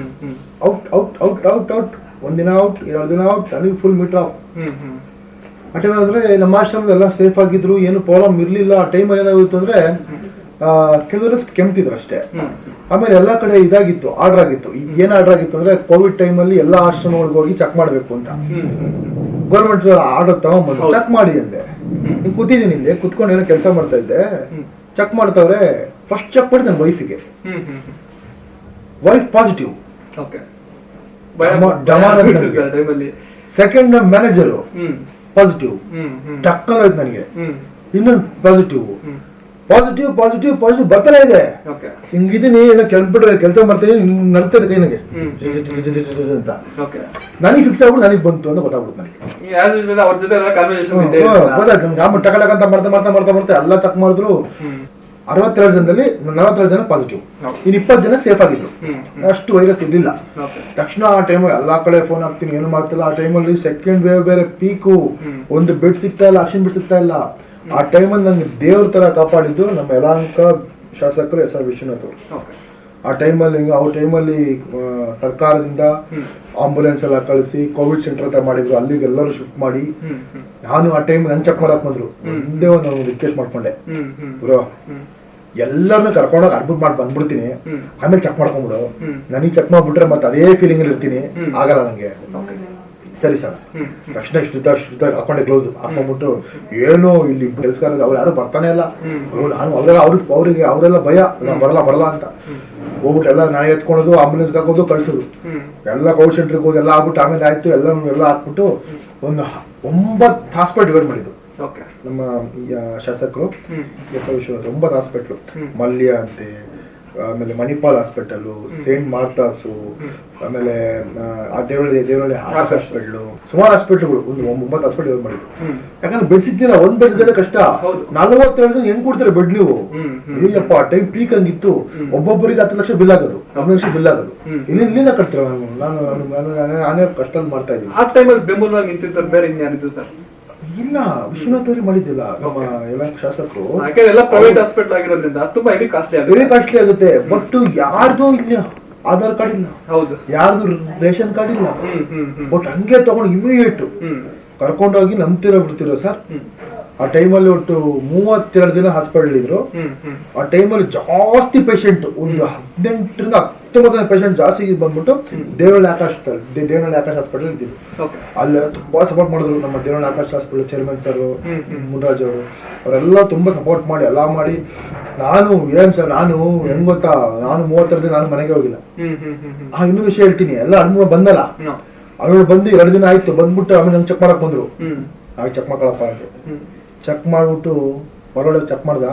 out out out out out ಒಂದಿನ ಔಟ್ ಎರಡು ದಿನ ಔಟ್ ನನಗೆ ಫುಲ್ ಮೀಟರ್ ಆಫ್ ಆ ಟೈಮ್ ಅಂದ್ರೆ ನಮ್ಮ ಆಶ್ರಮದೆಲ್ಲ ಸೇಫ್ ಆಗಿದ್ರು ಏನು ಪ್ರಾಬ್ಲಮ್ ಇರಲಿಲ್ಲ. ಆ ಟೈಮಲ್ಲಿ ಏನಾಗಿತ್ತು ಅಂದ್ರೆ ಕೆಲವರು ಕೆಮ್ತಿದ್ರು ಅಷ್ಟೇ. ಆಮೇಲೆ ಎಲ್ಲ ಕಡೆ ಇದಾಗಿತ್ತು ಆರ್ಡರ್ ಆಗಿತ್ತು. ಈಗ ಏನ್ ಆರ್ಡರ್ ಆಗಿತ್ತು ಅಂದ್ರೆ ಕೋವಿಡ್ ಟೈಮಲ್ಲಿ ಎಲ್ಲಾ ಆಶ್ರಮಗಳಿಗೆ ಹೋಗಿ ಚೆಕ್ ಮಾಡಬೇಕು ಅಂತ. ಗೌರ್ಮೆಂಟ್ ಆರ್ಡರ್ ತಗೊಂಡ್ಬಂದು ಚೆಕ್ ಮಾಡಿ ಅಂದೆ. ಕೂತಿದ್ದೀನಿ ಇಲ್ಲಿ ಕುತ್ಕೊಂಡು ಏನೋ ಕೆಲಸ ಮಾಡ್ತಾ ಇದ್ದೆ. ಚೆಕ್ ಮಾಡ್ತಾವ್ರೆ ಫಸ್ಟ್ ಚೆಕ್ ಮಾಡಿ ನನ್ನ ವೈಫಿಗೆ wife positive. Second manager hmm. Positive. ಟಕ್ ನನಗೆ. ಇನ್ನೊಂದು ಪಾಸಿಟಿವ್. ಪಾಸಿಟಿವ್ ಪಾಸಿಟಿವ್ ಪಾಸಿಟಿವ್ ಬರ್ತಾನೆ ಇದೆ. ಓಕೆ. ಹಿಂಗಿದೀನಿ ಏನೋ ಕೆಲ್ಬಿಟ್ರೆ ಕೆಲಸ ಮಾಡ್ತೀನಿ ನಡ್ತಾ ಕೈ ನನಗೆ. ಅಂತ. ನನಗೆ ಫಿಕ್ಸ್ ಆಗ್ಬಿಟ್ಟು ನನಗೆ ಬಂತು ಅಂತ ಗೊತ್ತಾಗ್ಬಿಡುತ್ತೆ ನನಗೆ. ಆಸ್ ಯೂಶುವಲ್ ಅವ್ರ ಜೊತೆ ಎಲ್ಲ ಕಾನ್ವರ್ಸೇಷನ್ ಇದೆ ಗೊತ್ತಾಯ್ತು. ನನ್ಗೆ ಆಮೇಲೆ ಟಕ ಟಕ ಅಂತ ಮಾಡ್ತಾ ಮಾಡ್ತಾ ಮಾಡ್ತಾ ಮಾಡ್ತಾ ಎಲ್ಲ ಚೆಕ್ ಮಾಡಿದ್ರು. ಅರವತ್ತೆರಡು ಜನದಲ್ಲಿ ನಲವತ್ತೆರಡು ಜನ ಪಾಸಿಟಿವ್. ಇನ್ನು ಇಪ್ಪತ್ತು ಜನ ಸೇಫ್ ಆಗಿದ್ರು. ಅಷ್ಟು ವೈರಸ್ ಇರಲಿಲ್ಲ. ತಕ್ಷಣ ಆ ಟೈಮ್ ಎಲ್ಲ ಕಡೆ ಫೋನ್ ಹಾಕ್ತೀನಿ ಏನು ಮಾಡ್ತಿಲ್ಲ. ಆ ಟೈಮಲ್ಲಿ ಸೆಕೆಂಡ್ ವೇವ್ ಬೇರೆ ಪೀಕು ಒಂದು ಬೆಡ್ ಸಿಗ್ತಾ ಇಲ್ಲ ಆಕ್ಷನ್ ಬೆಡ್ ಸಿಗ್ತಾ ಇಲ್ಲ. ಆ ಟೈಮಲ್ಲಿ ನಂಗೆ ದೇವ್ರ ತರ ಕಾಪಾಡಿದ್ದು ನಮ್ಮ ಯಲಾಂಕ ಶಾಸಕರು ಎಸ್ ಆರ್ ವಿಶ್ವನಾಥ್ ಅವರು. ಆ ಟೈಮಲ್ಲಿ ಹಿಂಗೆ ಅವ್ರ ಟೈಮಲ್ಲಿ ಸರ್ಕಾರದಿಂದ ಆಂಬುಲೆನ್ಸ್ ಎಲ್ಲ ಕಳಿಸಿ ಕೋವಿಡ್ ಸೆಂಟರ್ ಅಂತ ಮಾಡಿದ್ರು. ಅಲ್ಲಿಗೆ ಎಲ್ಲರೂ ಶಿಫ್ಟ್ ಮಾಡಿ. ನಾನು ಆ ಟೈಮ್ ನನ್ ಚೆಕ್ ಮಾಡಕ್ ಬಂದ್ರು. ಒಂದೇ ಒಂದು ರಿಕ್ವೆಸ್ಟ್ ಮಾಡ್ಕೊಂಡೆ. ಬ್ರೋ ಎಲ್ಲರನ್ನೂ ಕರ್ಕೊಂಡೋಗಿ ಅಡ್ಮಿಟ್ ಮಾಡಿ ಬಂದ್ಬಿಡ್ತೀನಿ. ಆಮೇಲೆ ಚೆಕ್ ಮಾಡ್ಕೊಂಡ್ಬಿಡು. ನನಗೆ ಚೆಕ್ ಮಾಡ್ಬಿಟ್ರೆ ಮತ್ತೆ ಅದೇ ಫೀಲಿಂಗ್ ಇರ್ತೀನಿ. ಆಗಲ್ಲ ನನಗೆ ಸರಿ ಸರ್. ತಕ್ಷಣ ಇಷ್ಟು ಉದ್ದ ಹಾಕೊಂಡೆ ಗ್ಲೌಸ್ ಹಾಕೊಂಡ್ಬಿಟ್ಟು ಏನು ಇಲ್ಲಿ ಕೆಲಸಗಾರ ಅವ್ರು ಯಾರು ಬರ್ತಾನೆ ಇಲ್ಲ. ನಾನು ಅವ್ರೆಲ್ಲ ನಾನು ಅವರೆಲ್ಲ ಅವ್ರಿಗೆ ಅವರೆಲ್ಲ ಭಯ. ನಾನು ಬರಲ್ಲ ಬರಲ್ಲ ಅಂತ. ಹೋಗ್ಬಿಟ್ಟು ಎಲ್ಲ ನಾಳೆ ಎತ್ಕೊಳೋದು ಆಂಬುಲೆನ್ಸ್ಗೆ ಹಾಕೋದು ಕಳಿಸೋದು. ಎಲ್ಲ ಕೋವಿಡ್ ಸೆಂಟ್ರಿಗೆ ಹೋಗಿ ಎಲ್ಲ ಆಗ್ಬಿಟ್ಟು ಆಮೇಲೆ ಆಯ್ತು ಎಲ್ಲ ಎಲ್ಲ ಹಾಕ್ಬಿಟ್ಟು ಒಂದು ಒಂಬತ್ತು ಹಾಸ್ಪಿಟಲ್ ಡಿವೈಡ್ ಮಾಡಿದ್ದು. ನಮ್ಮ ಈ, ಆ, ಶಾಸಕರು ಎಸ್ ವಿಶ್ವನಾಥ್ ಒಂಬತ್ತು ಹಾಸ್ಪಿಟ್ಲು ಮಲ್ಯ ಅಂತೆ ಆಮೇಲೆ ಮಣಿಪಾಲ್ ಹಾಸ್ಪಿಟಲ್ ಸೇಂಟ್ ಮಾರ್ತಾಸು ಆಮೇಲೆ ಆ, ದೇವಳಿ ದೇವರಳ್ಳಿ ಹಾರ್ಟ್. ಹಾಸ್ಪಿಟ್ಲು ಸುಮಾರು ಹಾಸ್ಪಿಟ್ಲ್ಗಳು ಒಂದು ಒಂಬತ್ತು ಹಾಸ್ಪಿಟಲ್ ಮಾಡಿದ್ರು. ಯಾಕಂದ್ರೆ ಬೆಡ್ ಸಿಗ್ತಿಲ್ಲ ಒಂದ್ ಬೆಡ್ ಕಷ್ಟ. ನಲ್ವತ್ತೆರಡು ಜನ ಹೆಂಗ್ ಕೊಡ್ತಾರೆ ಬೆಡ್ ನೀವು? ಅಯ್ಯಪ್ಪ ಟೈಮ್ ಪೀಕ್ ಹಂಗಿತ್ತು. ಒಬ್ಬೊಬ್ಬರಿಗೆ ಹತ್ತು ಲಕ್ಷ ಬಿಲ್ ಆಗೋದು ಹದಿನೈದು ಲಕ್ಷ ಬಿಲ್ ಆಗೋದು. ಇಲ್ಲಿ ಇಲ್ಲಿಂದ ಕಟ್ತೀರ? ನಾನು ನಾನು ನಾನು- ನಾನು- ನಾನು- ನಾನೇ ಕಷ್ಟ ಮಾಡ್ತಾ ಇದ್ದೀನಿ. ಆ ಟೈಮಲ್ಲಿ ಬೆಂಬಲವಾಗಿ ನಿಂತಿರ್ತಾರೆ ಬೇರೆ ಇನ್ಯಾರಿದ್ರು ಸರ್. ಇಲ್ಲ ವಿಶ್ವನಾಥ್ ಅವ್ರಿಗೆ ಮಾಡಿದ್ದಿಲ್ಲ ನಮ್ಮ. ಎಲ್ಲ ಶಾಸಕರು. ಯಾಕಂದ್ರೆ ಎಲ್ಲ ಪ್ರೈವೇಟ್ ಹಾಸ್ಪಿಟಲ್ ಆಗಿರೋದ್ರಿಂದ ತುಂಬಾ ಹೆವಿ ಕಾಸ್ಟ್ಲಿ ವೆರಿ ಕಾಸ್ಟ್ಲಿ ಆಗುತ್ತೆ ಬಟ್ ಯಾರ್ದು ಇಲ್ಲ ಆಧಾರ್ ಕಾರ್ಡ್ ಇಲ್ಲ. ಹೌದು. ಯಾರ್ದು ರೇಷನ್ ಕಾರ್ಡ್ ಇಲ್ಲ. ಬಟ್ ಹಂಗೆ ತಗೊಂಡು ಇಮಿಡಿಯೇಟ್ ಕರ್ಕೊಂಡೋಗಿ ನಂಬ್ತಿರೋ ಬಿಡ್ತಿರೋ ಸರ್. ಆ ಟೈಮಲ್ಲಿ ಒಟ್ಟು ಮೂವತ್ತೆರಡು ದಿನ ಹಾಸ್ಪಿಟಲ್ ಇದ್ರು. ಆ ಟೈಮಲ್ಲಿ ಜಾಸ್ತಿ ಪೇಷಂಟ್ ಒಂದು ಹದಿನೆಂಟರಿಂದ ಹತ್ತೊಂಬತ್ತು ಪೇಷಂಟ್ ಜಾಸ್ತಿ ಬಂದ್ಬಿಟ್ಟು ದೇವಳ್ಳಿ ಆಕಾಶ್ ದೇವಳ್ಳಿ ದೇವನಹಳ್ಳಿ ಆಕಾಶ್ ಹಾಸ್ಪಿಟಲ್ ಇದ್ದಿದ್ದು ಅಲ್ಲಿ ತುಂಬಾ ಸಪೋರ್ಟ್ ಮಾಡಿದ್ರು ನಮ್ಮ Devanahalli Akash hospital chairman sir. Munraj ಅವರು. ಅವರೆಲ್ಲ ತುಂಬಾ ಸಪೋರ್ಟ್ ಮಾಡಿ ಎಲ್ಲ ಮಾಡಿ. ನಾನು ಏನ್ ಸರ್ ನಾನು ಹೆಂಗ್ ಗೊತ್ತಾ? ನಾನು ಮೂವತ್ತೆರಡು ದಿನ ನಾನು ಮನೆಗೆ ಹೋಗಿಲ್ಲ. ಆ ಇನ್ನೊಂದು ವಿಷಯ ಹೇಳ್ತೀನಿ. ಎಲ್ಲ ಅನುಭವ ಬಂದಲ್ಲ? ಅವ್ರು ಅವಳು ಬಂದು ಎರಡು ದಿನ ಆಯ್ತು ಬಂದ್ಬಿಟ್ಟು ಆಮೇಲೆ ನಂಗೆ ಚೆಕ್ ಮಾಡಕ್ ಬಂದ್ರು. ಆಗ ಚೆಕ್ ಮಾಡ್ಕೊಳಪ್ಪ ಅಂತ ಚೆಕ್ ಮಾಡ್ಬಿಟ್ಟು ಹೊರಗಡೆ ಚೆಕ್ ಮಾಡ್ದ.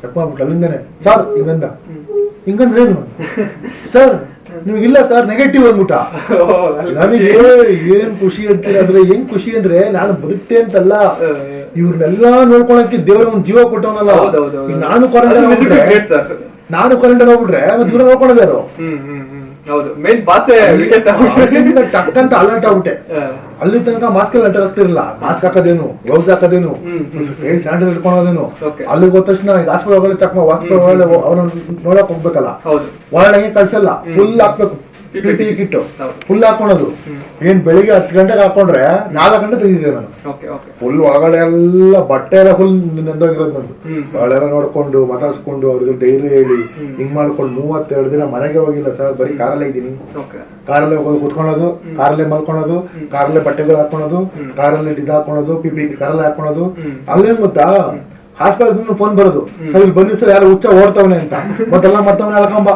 ಚೆಕ್ ಮಾಡ್ಬಿಟ್ಟು ಅಲ್ಲಿಂದಾನೆ. ಸರ್ ಹಿಂಗಂದ? ಹ್ಮ್ ಹಿಂಗಂದ್ರೆ ಏನು? ಸರ್ ನಿಮ್ಗಿಲ್ಲ ಸರ್ ನೆಗೆಟಿವ್ ಅಂದ್ಬಿಟ್ಟ. ನನಗೆ ಏನ್ ಖುಷಿ ಅಂತೀರ ಅಂದ್ರೆ ಏನ್ ಖುಷಿ ಅಂದ್ರೆ ನಾನು ಬದುಕ್ತೆ ಅಂತಲ್ಲ. ಇವ್ರನ್ನೆಲ್ಲಾ ನೋಡ್ಕೊಳಕ್ಕೆ ದೇವ್ರ ಒಂದ್ ಜೀವ ಕೊಟ್ಟವನಲ್ಲ. ಹೌದು, ಹೌದು, ಹೌದು. ನಾನು ಕ್ವಾರಂಟೈನ್ ನಾನು ಕ್ವಾರಂಟೈನ್ ಹೋಗ್ಬಿಟ್ರೆ ಮತ್ತೆ ಇವ್ರ ಹ್ಮ್. ಹೌದು. ಮೇನ್ ಬಾಸೆ ವಿಕೆಟ್ ಟಕ್ ಅಂತ ಅಲರ್ಟ್ ಅಲ್ಲಿ ತನಕ ಮಾಸ್ಕ್ ಎಲ್ಲ ಅಟ್ಟ ಆಗ್ತಿರಲಿಲ್ಲ. ಮಾಸ್ಕ್ ಹಾಕೋದೇನು ಗ್ಲೌಸ್ ಹಾಕೋದೇನು ಏನು ಸ್ಯಾಂಡಲ್ ಕೈ ಸ್ಯಾನಿಟೈಸರ್ ಇಟ್ಕೊಳ್ಳೋದೇನು. ಅಲ್ಲಿಗೆ ಹೋದ ತಕ್ಷಣ ಹಾಸ್ಪಿಟಲ್ ಚೆಕ್ ಹಾಸ್ಪಿಟಲ್ ಒಳಗಡೆ ಅವ್ರನ್ನ ನೋಡಕ್ ಹೋಗ್ಬೇಕಲ್ಲ. ಒಳಗೆ ಕಳ್ಸಲ್ಲ. ಫುಲ್ ಹಾಕ್ಬೇಕು. P P Kittu. ಫುಲ್ ಹಾಕೊಳ್ಳೋದು. ಏನ್ ಬೆಳಿಗ್ಗೆ ಹತ್ತು ಗಂಟೆಗೆ ಹಾಕೊಂಡ್ರೆ ನಾಲ್ಕು ಗಂಟೆ ತೆಗೆದಿದ್ದೆ ನಾನು. ಫುಲ್ ಒಳಗಡೆ ಎಲ್ಲ ಬಟ್ಟೆ ಎಲ್ಲ ಫುಲ್ ನೆಂದೋಗಿರೋದು ನಂದು. ನೋಡ್ಕೊಂಡು ಮಾತಾಡ್ಸ್ಕೊಂಡು ಅವ್ರಿಗೆ ಧೈರ್ಯ ಹೇಳಿ ಹಿಂಗ್ ಮಾಡ್ಕೊಂಡು ಮೂವತ್ತೆರಡು ದಿನ ಮನೆಗೆ ಹೋಗಿಲ್ಲ ಸರ್ ಬರೀ ಕಾರಲ್ಲೇ ಇದ್ದೀನಿ. ಕಾರಲ್ಲೇ ಹೋಗಿ ಕುತ್ಕೊಳೋದು ಕಾರಲ್ಲೇ ಮಲ್ಕೊಳೋದು. ಕಾರಲ್ಲೇ ಬಟ್ಟೆಗಳು ಹಾಕೊಳೋದು ಹ್ಮ್. ಕಾರಲ್ಲೇ ಇದು ಹಾಕೊಳೋದು ಪಿಪಿ ಕಾರಲ್ಲೇ ಹಾಕೊಳೋದು ಹ್ಮ್. ಅಲ್ಲೇನ್ ಗೊತ್ತಾ? ಹಾಸ್ಪಿಟಲ್ ಫೋನ್ ಬರೋದು. ಸರ್ ಇಲ್ಲಿ ಬನ್ನಿ ಸರ್ ಯಾರು ಹುಚ್ಚ ಓಡ್ತವನೆ ಅಂತ. ಮತ್ತೆಲ್ಲ ಮತ್ತವನ್ನ ಎಳ್ಕೊಂಬ.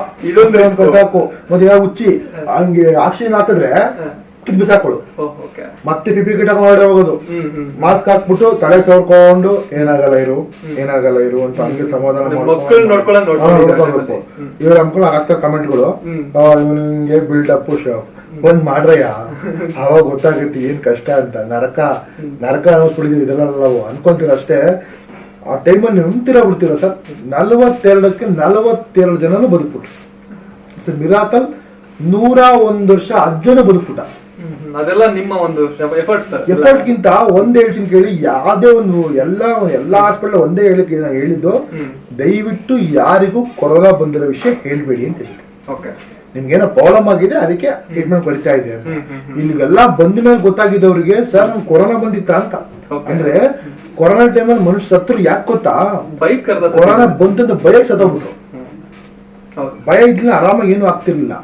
ಹಾಕು ಮತ್ತೆ ಯಾರು ಹುಚ್ಚಿ ಹಂಗೆ ಆಕ್ಸಿಜನ್ ಹಾಕಿದ್ರೆ ಕಿತ್ ಬಿಸಾಕೊಳ್ಳು ಓಕೆ. ಮತ್ತೆ ಪಿಪಿ ಪಿ ಮಾಡಿ ಹೋಗೋದು. ಮಾಸ್ಕ್ ಹಾಕ್ಬಿಟ್ಟು ತಲೆ ಸವರ್ಕೊಂಡು ಏನಾಗಲ್ಲ ಇರು ಏನಾಗಲ್ಲ ಇರು ಅಂತ ಹಂಗೆ ಸಮಾಧಾನ ನೋಡ್ಕೊಳ್ಬೇಕು. ಇವ್ರ ಅನ್ಕೊಂಡು ಹಾಕ್ತಾರೆ ಕಮೆಂಟ್ಗಳು. ಇವನು ಹಿಂಗೆ ಬಿಲ್ಡ್ ಅಪ್ ಬಂದ್ ಮಾಡ್ರಯ್ಯ? ಅವಾಗ ಗೊತ್ತಾಗುತ್ತೆ ಏನ್ ಕಷ್ಟ ಅಂತ. ನರಕ ನರಕ ಅನ್ನೋದು ಇದೆಲ್ಲ ನಾವು ಅನ್ಕೊಂತೀರ ಅಷ್ಟೇ ಆ ಟೈಮಲ್ಲಿ ನಿಂತಿರ ಬಿಡ್ತೀರ ಸರ್? ನಲವತ್ತೆರಡಕ್ಕೆ ನಲವತ್ತೆರಡು ಜನನು ಬದುಕ್ಬಿಟ್ರು. ಸರ್ ಮಿರಾಕಲ್ ನೂರ ಒಂದು ವರ್ಷ ಅಜ್ಜನ ಬದುಕ್ಬಿಟ್ಟ. ಅದೆಲ್ಲ ನಿಮ್ಮ ಒಂದು ಎಫರ್ಟ್ ಸರ್ ಎಫರ್ಟ್ ಗಿಂತ ಒಂದ್ ಹೇಳ್ತೀನಿ ಕೇಳಿ ಯಾವ್ದೇ ಒಂದು ಎಲ್ಲ ಎಲ್ಲಾ ಹಾಸ್ಪಿಟಲ್ ಒಂದೇ ಹೇಳಿಕೆ ನಾನು ಹೇಳಿದ್ದು ದಯವಿಟ್ಟು ಯಾರಿಗೂ ಕೊರೋನಾ ಬಂದಿರೋ ವಿಷಯ ಹೇಳ್ಬೇಡಿ ಅಂತ ಹೇಳಿದ್ದೆ. ಓಕೆ ನಿಮ್ಗೇನೋ ಪ್ರಾಬ್ಲಮ್ ಆಗಿದೆ ಅದಕ್ಕೆ ಟ್ರೀಟ್ಮೆಂಟ್ ಕಳಿತಾ ಇದೆ ಇಲ್ಲಿಗೆಲ್ಲ ಬಂದ ಮೇಲೆ ಗೊತ್ತಾಗಿದ್ದವ್ರಿಗೆ ಸರ್ ನಮ್ಗೆ ಕೊರೋನಾ ಬಂದಿತ್ತ ಅಂತ. ಅಂದ್ರೆ ಕೊರೋನಾ ಟೈಮಲ್ಲಿ ಮನುಷ್ಯ ಸತ್ರು ಯಾಕೆ ಗೊತ್ತಾ? ಬೈಕ್ ಕೊರೋನಾ ಬಂತಂತ ಭಯ ಸತ್ತೋಗ್ಬಿಟ್ರು. ಭಯ ಇದ್ದಿಲ್ಲ ಆರಾಮಾಗಿ ಏನು ಆಗ್ತಿರ್ಲಿಲ್ಲ.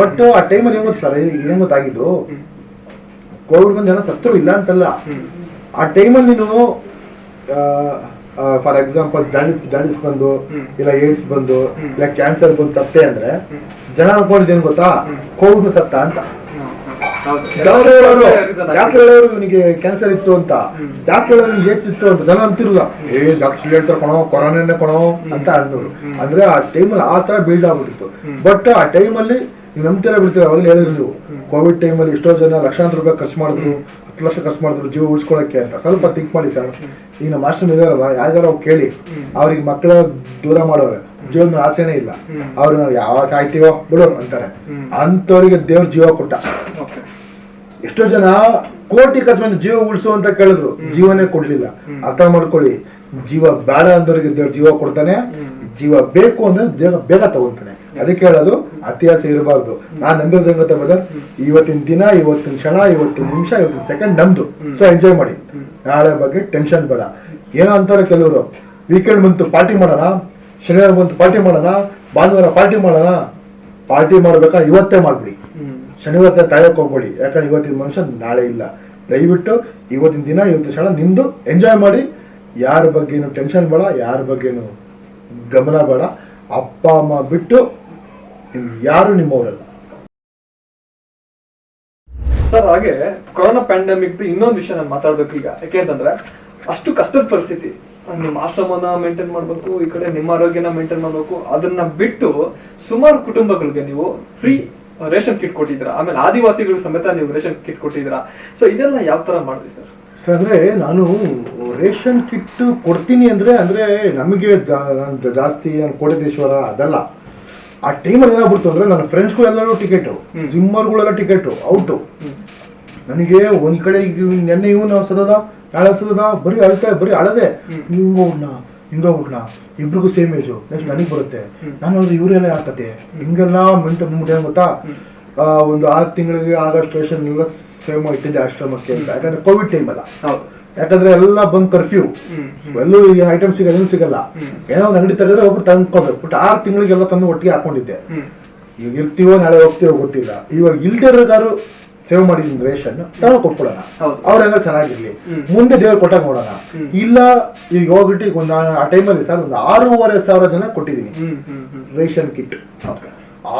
ಬಟ್ ಆ ಟೈಮಲ್ಲಿ ಏನ್ ಗೊತ್ತಾ ಸರ್ ಏನ್ ಗೊತ್ತಾಗಿದ್ದು? ಕೋವಿಡ್ ಬಂದ ಜನ ಸತ್ರು ಇಲ್ಲ ಅಂತಲ್ಲ. ಆ ಟೈಮಲ್ಲಿ ನೀನು ಫಾರ್ ಎಕ್ಸಾಂಪಲ್ ಜಾಂಡಿಸ್ ಜಾಂಡಿಸ್ ಬಂದು ಇಲ್ಲ ಏಡ್ಸ್ ಬಂದು ಇಲ್ಲ ಕ್ಯಾನ್ಸರ್ ಬಂದು ಸತ್ತೆ ಅಂದ್ರೆ. ಜನ ಅನ್ಕೊಂಡಿದ್ದೇನು ಗೊತ್ತಾ? ಕೋವಿಡ್ ಸತ್ತ ಅಂತ. ಡಾಕ್ಟರ್ ಹೇಳೋರು? ಡಾಕ್ಟರ್ ಹೇಳೋರು ಇವನಿಗೆ ಕ್ಯಾನ್ಸರ್ ಇತ್ತು ಅಂತ? ಡಾಕ್ಟರ್ ಹೇಳೋರು ಏಡ್ಸ್ ಇತ್ತು ಅಂತ? ಜನ ಅಂತಿರಲ್ಲ ಏ ಡಾಕ್ಟರ್ ಹೇಳ್ತಾರೆ ಕೊಣೋ ಕೊರೋನಾನೇ ಕೊಣೋ ಅಂತ ಅಂದವರು ಅಂದ್ರೆ ಆ ಟೈಮಲ್ಲಿ ಆ ತರ ಬಿಲ್ಡ್ ಆಗ್ಬಿಟ್ಟಿತ್ತು. ಬಟ್ ಆ ಟೈಮಲ್ಲಿ ನೀವು ನಂಬ್ತೀರ ಬಿಡ್ತೀರ? ಅವಾಗಲೇ ಹೇಳಿದ್ರು ನೀವು. ಕೋವಿಡ್ ಟೈಮಲ್ಲಿ ಎಷ್ಟೋ ಜನ ಲಕ್ಷಾಂತರ ರೂಪಾಯಿ ಖರ್ಚು ಮಾಡಿದ್ರು. ಹತ್ತು ಲಕ್ಷ ಖರ್ಚು ಮಾಡಿದ್ರು ಜೀವ ಉಳಿಸ್ಕೊಳಕ್ಕೆ ಅಂತ. ಸ್ವಲ್ಪ ಥಿಂಕ್ ಮಾಡಿ ಸರ್. ಈಗ ನಮ್ಮ ಮಾಸ್ಟರ್ ಇದಾರಲ್ಲ ಯಾವ್ದಾರ ಅವ್ರು ಕೇಳಿ. ಅವ್ರಿಗೆ ಮಕ್ಕಳ ದೂರ ಮಾಡೋರೆ. ಜೀವನ ಆಸೆನೇ ಇಲ್ಲ. ಅವ್ರು ನಾವು ಯಾವ ಸಾಯ್ತೀವೋ ಬಿಡು ಅಂತಾರೆ. ಅಂತವ್ರಿಗೆ ದೇವ್ರ ಜೀವ ಕೊಟ್ಟ. ಎಷ್ಟೋ ಜನ ಕೋಟಿ ಖರ್ಚು ಜೀವ ಉಳಿಸು ಅಂತ ಕೇಳಿದ್ರು. ಜೀವನೇ ಕೊಡ್ಲಿಲ್ಲ. ಅರ್ಥ ಮಾಡ್ಕೊಳ್ಳಿ. ಜೀವ ಬೇಡ ಅಂದವ್ರಿಗೆ ದೇವ್ರ ಜೀವ ಕೊಡ್ತಾನೆ. ಜೀವ ಬೇಕು ಅಂದ್ರೆ ದೇವ ಬೇಗ ತಗೊಂತಾನೆ ಅದಕ್ಕೆ ಹೇಳೋದು ಅತಿಹಾಸ ಇರಬಾರ್ದು. ನಾನು ನಂಬಿರೋದಂಗ ತಗೋದ ಇವತ್ತಿನ ದಿನ ಇವತ್ತಿನ ಕ್ಷಣ ಇವತ್ತಿನ ನಿಮಿಷ ಇವತ್ತಿನ ಸೆಕೆಂಡ್ ನಮ್ದು. ಸೊ ಎಂಜಾಯ್ ಮಾಡಿ. ನಾಳೆ ಬಗ್ಗೆ ಟೆನ್ಷನ್ ಬೇಡ. ಏನೋ ಅಂತಾರೆ ಕೆಲವರು. ವೀಕೆಂಡ್ ಬಂತು ಪಾರ್ಟಿ ಮಾಡೋಣ. ಶನಿವಾರ ಬಂತು ಪಾರ್ಟಿ ಮಾಡೋಣ ಭಾನುವಾರ ಪಾರ್ಟಿ ಮಾಡೋಣ ಪಾರ್ಟಿ ಮಾಡಬೇಕಾ ಇವತ್ತೇ ಮಾಡ್ಬಿಡಿ. ಶನಿವಾರ ತಾಯಕ್ಕೆ ಹೋಗ್ಬೇಡಿ. ಯಾಕಂದ್ರೆ ಇವತ್ತಿನ ಮನುಷ್ಯ ನಾಳೆ ಇಲ್ಲ. ದಯವಿಟ್ಟು ಇವತ್ತಿನ ದಿನ ಇವತ್ತಿನ ಕ್ಷಣ ನಿಮ್ಮದು ಎಂಜಾಯ್ ಮಾಡಿ. ಯಾರ ಬಗ್ಗೆನು ಟೆನ್ಷನ್ ಬೇಡ ಯಾರ ಬಗ್ಗೆನು ಗಮನ ಬೇಡ. ಅಪ್ಪ ಅಮ್ಮ ಬಿಟ್ಟು ನೀವು ಯಾರು ನಿಮ್ಮವರಲ್ಲ. ಸರ್ ಹಾಗೆ ಕೊರೋನಾ ಪ್ಯಾಂಡಮಿಕ್ ಇನ್ನೊಂದು ವಿಷಯ ನಾನು ಮಾತಾಡ್ಬೇಕು ಈಗ. ಯಾಕೆಂತಂದ್ರೆ ಅಷ್ಟು ಕಷ್ಟದ ಪರಿಸ್ಥಿತಿ. ನಿಮ್ಮ ಆಶ್ರಮನ ಮೇಂಟೈನ್ ಮಾಡಬೇಕು ಈ ಕಡೆ ನಿಮ್ಮ ಆರೋಗ್ಯನ ಮೇಂಟೈನ್ ಮಾಡಬೇಕು ಅದನ್ನ ಬಿಟ್ಟು ಸುಮಾರು ಕುಟುಂಬಗಳಿಗೆ ನೀವು ಫ್ರೀ ರೇಷನ್ ಕಿಟ್ ಕೊಟ್ಟಿದ್ದೀರಾ. ಆಮೇಲೆ ಆದಿವಾಸಿಗಳು ಸಮೇತ ನೀವು ರೇಷನ್ ಕಿಟ್ ಕೊಟ್ಟಿದ್ದೀರಾ. ಸೊ ಇದೆಲ್ಲ ಯಾವ ತರ ಮಾಡಿದ್ರಿ ಸರ್ ಸರ್ ಅಂದ್ರೆ ನಾನು ರೇಷನ್ ಕಿಟ್ ಕೊಡ್ತೀನಿ ಅಂದ್ರೆ ಅಂದ್ರೆ ನಮಗೆ ಜಾಸ್ತಿ ನಾನು ಕೋಟೇಶ್ವರ ಅದಲ್ಲ. ಆ ಟೈಮಲ್ಲಿ ಏನಾಗ್ಬಿಡ್ತು ಅಂದ್ರೆ ನನ್ನ ಫ್ರೆಂಡ್ಸ್ಗಳೆಲ್ಲರೂ ಟಿಕೆಟು ಟಿಕೆಟ್ ಜಿಮ್ಮರ್ಗಳೆಲ್ಲ ಟಿಕೆಟು ಔಟು ನನಗೆ ಒಂದ್ ಕಡೆ ಈಗ ನೆನ್ನೆ ಇವು ನಾವು ನಾಳೆ ಸದದ ಬರೀ ಅಳ್ತಾ ಬರೀ ಅಳದೆ ಹಿಂಗೋ ಹುಡ್ನ ಹಿಂಗೋ ಉಡ್ನ ಇಬ್ರಿಗೂ ಸೇಮ್ ಏಜು ನೆಕ್ಸ್ಟ್ ನನಗೆ ಬರುತ್ತೆ. ನಾನು ಅವ್ರು ಇವರೆಲ್ಲ ಹಾಕತೆ ಹಿಂಗೆಲ್ಲ ಮೆಂಟ್ ಮುಂದೆ ಗೊತ್ತಾ? ಒಂದು ಆರು ತಿಂಗಳಿಗೆ ಆಗಸ್ಟ್ ರೇಷನ್ ಎಲ್ಲ ಸೇವ್ ಮಾಡಿಟ್ಟಿದ್ದೆ ಆಶ್ರಮಕ್ಕೆ ಅಂತ. ಯಾಕಂದ್ರೆ ಕೋವಿಡ್ ಟೈಮ್ ಅಲ್ಲ. ಯಾಕಂದ್ರೆ ಎಲ್ಲ ಬಂದ್ ಕರ್ಫ್ಯೂ ಎಲ್ಲೂ ಈ ಐಟಮ್ ಸಿಗಲ್ಲ ಏನು ಸಿಗಲ್ಲ. ಏನೋ ಒಂದು ಅಂಗಡಿ ತೆಗೆದ್ರೆ ಒಬ್ರು ತಂದ್ಕೋಬೇಕು ಬಟ್ ಆರು ತಿಂಗಳಿಗೆಲ್ಲ ತಂದು ಒಟ್ಟಿಗೆ ಹಾಕೊಂಡಿದ್ದೆ. ಈಗ ಇರ್ತೀವೋ ನಾಳೆ ಹೋಗ್ತೀವೋ ಗೊತ್ತಿಲ್ಲ. ಇವಾಗ ಇಲ್ದೇ ಸೇವ್ ಮಾಡಿದ್ದೀನಿ ರೇಷನ್ ತಗೊಂಡು ಕೊಟ್ಬಿಡೋಣ ಅವ್ರ ಚೆನ್ನಾಗಿರ್ಲಿ. ಮುಂದೆ ದೇವ್ರು ಕೊಟ್ಟಾಗ ನೋಡೋಣ. ಇಲ್ಲ ಈಗ ಹೋಗ್ಬಿಟ್ಟು ಈಗ ಒಂದು ಆ ಟೈಮಲ್ಲಿ ಸರ್ ಒಂದು ಆರೂವರೆ ಸಾವಿರ ಜನ ಕೊಟ್ಟಿದ್ದೀನಿ. ರೇಷನ್ ಕಿಟ್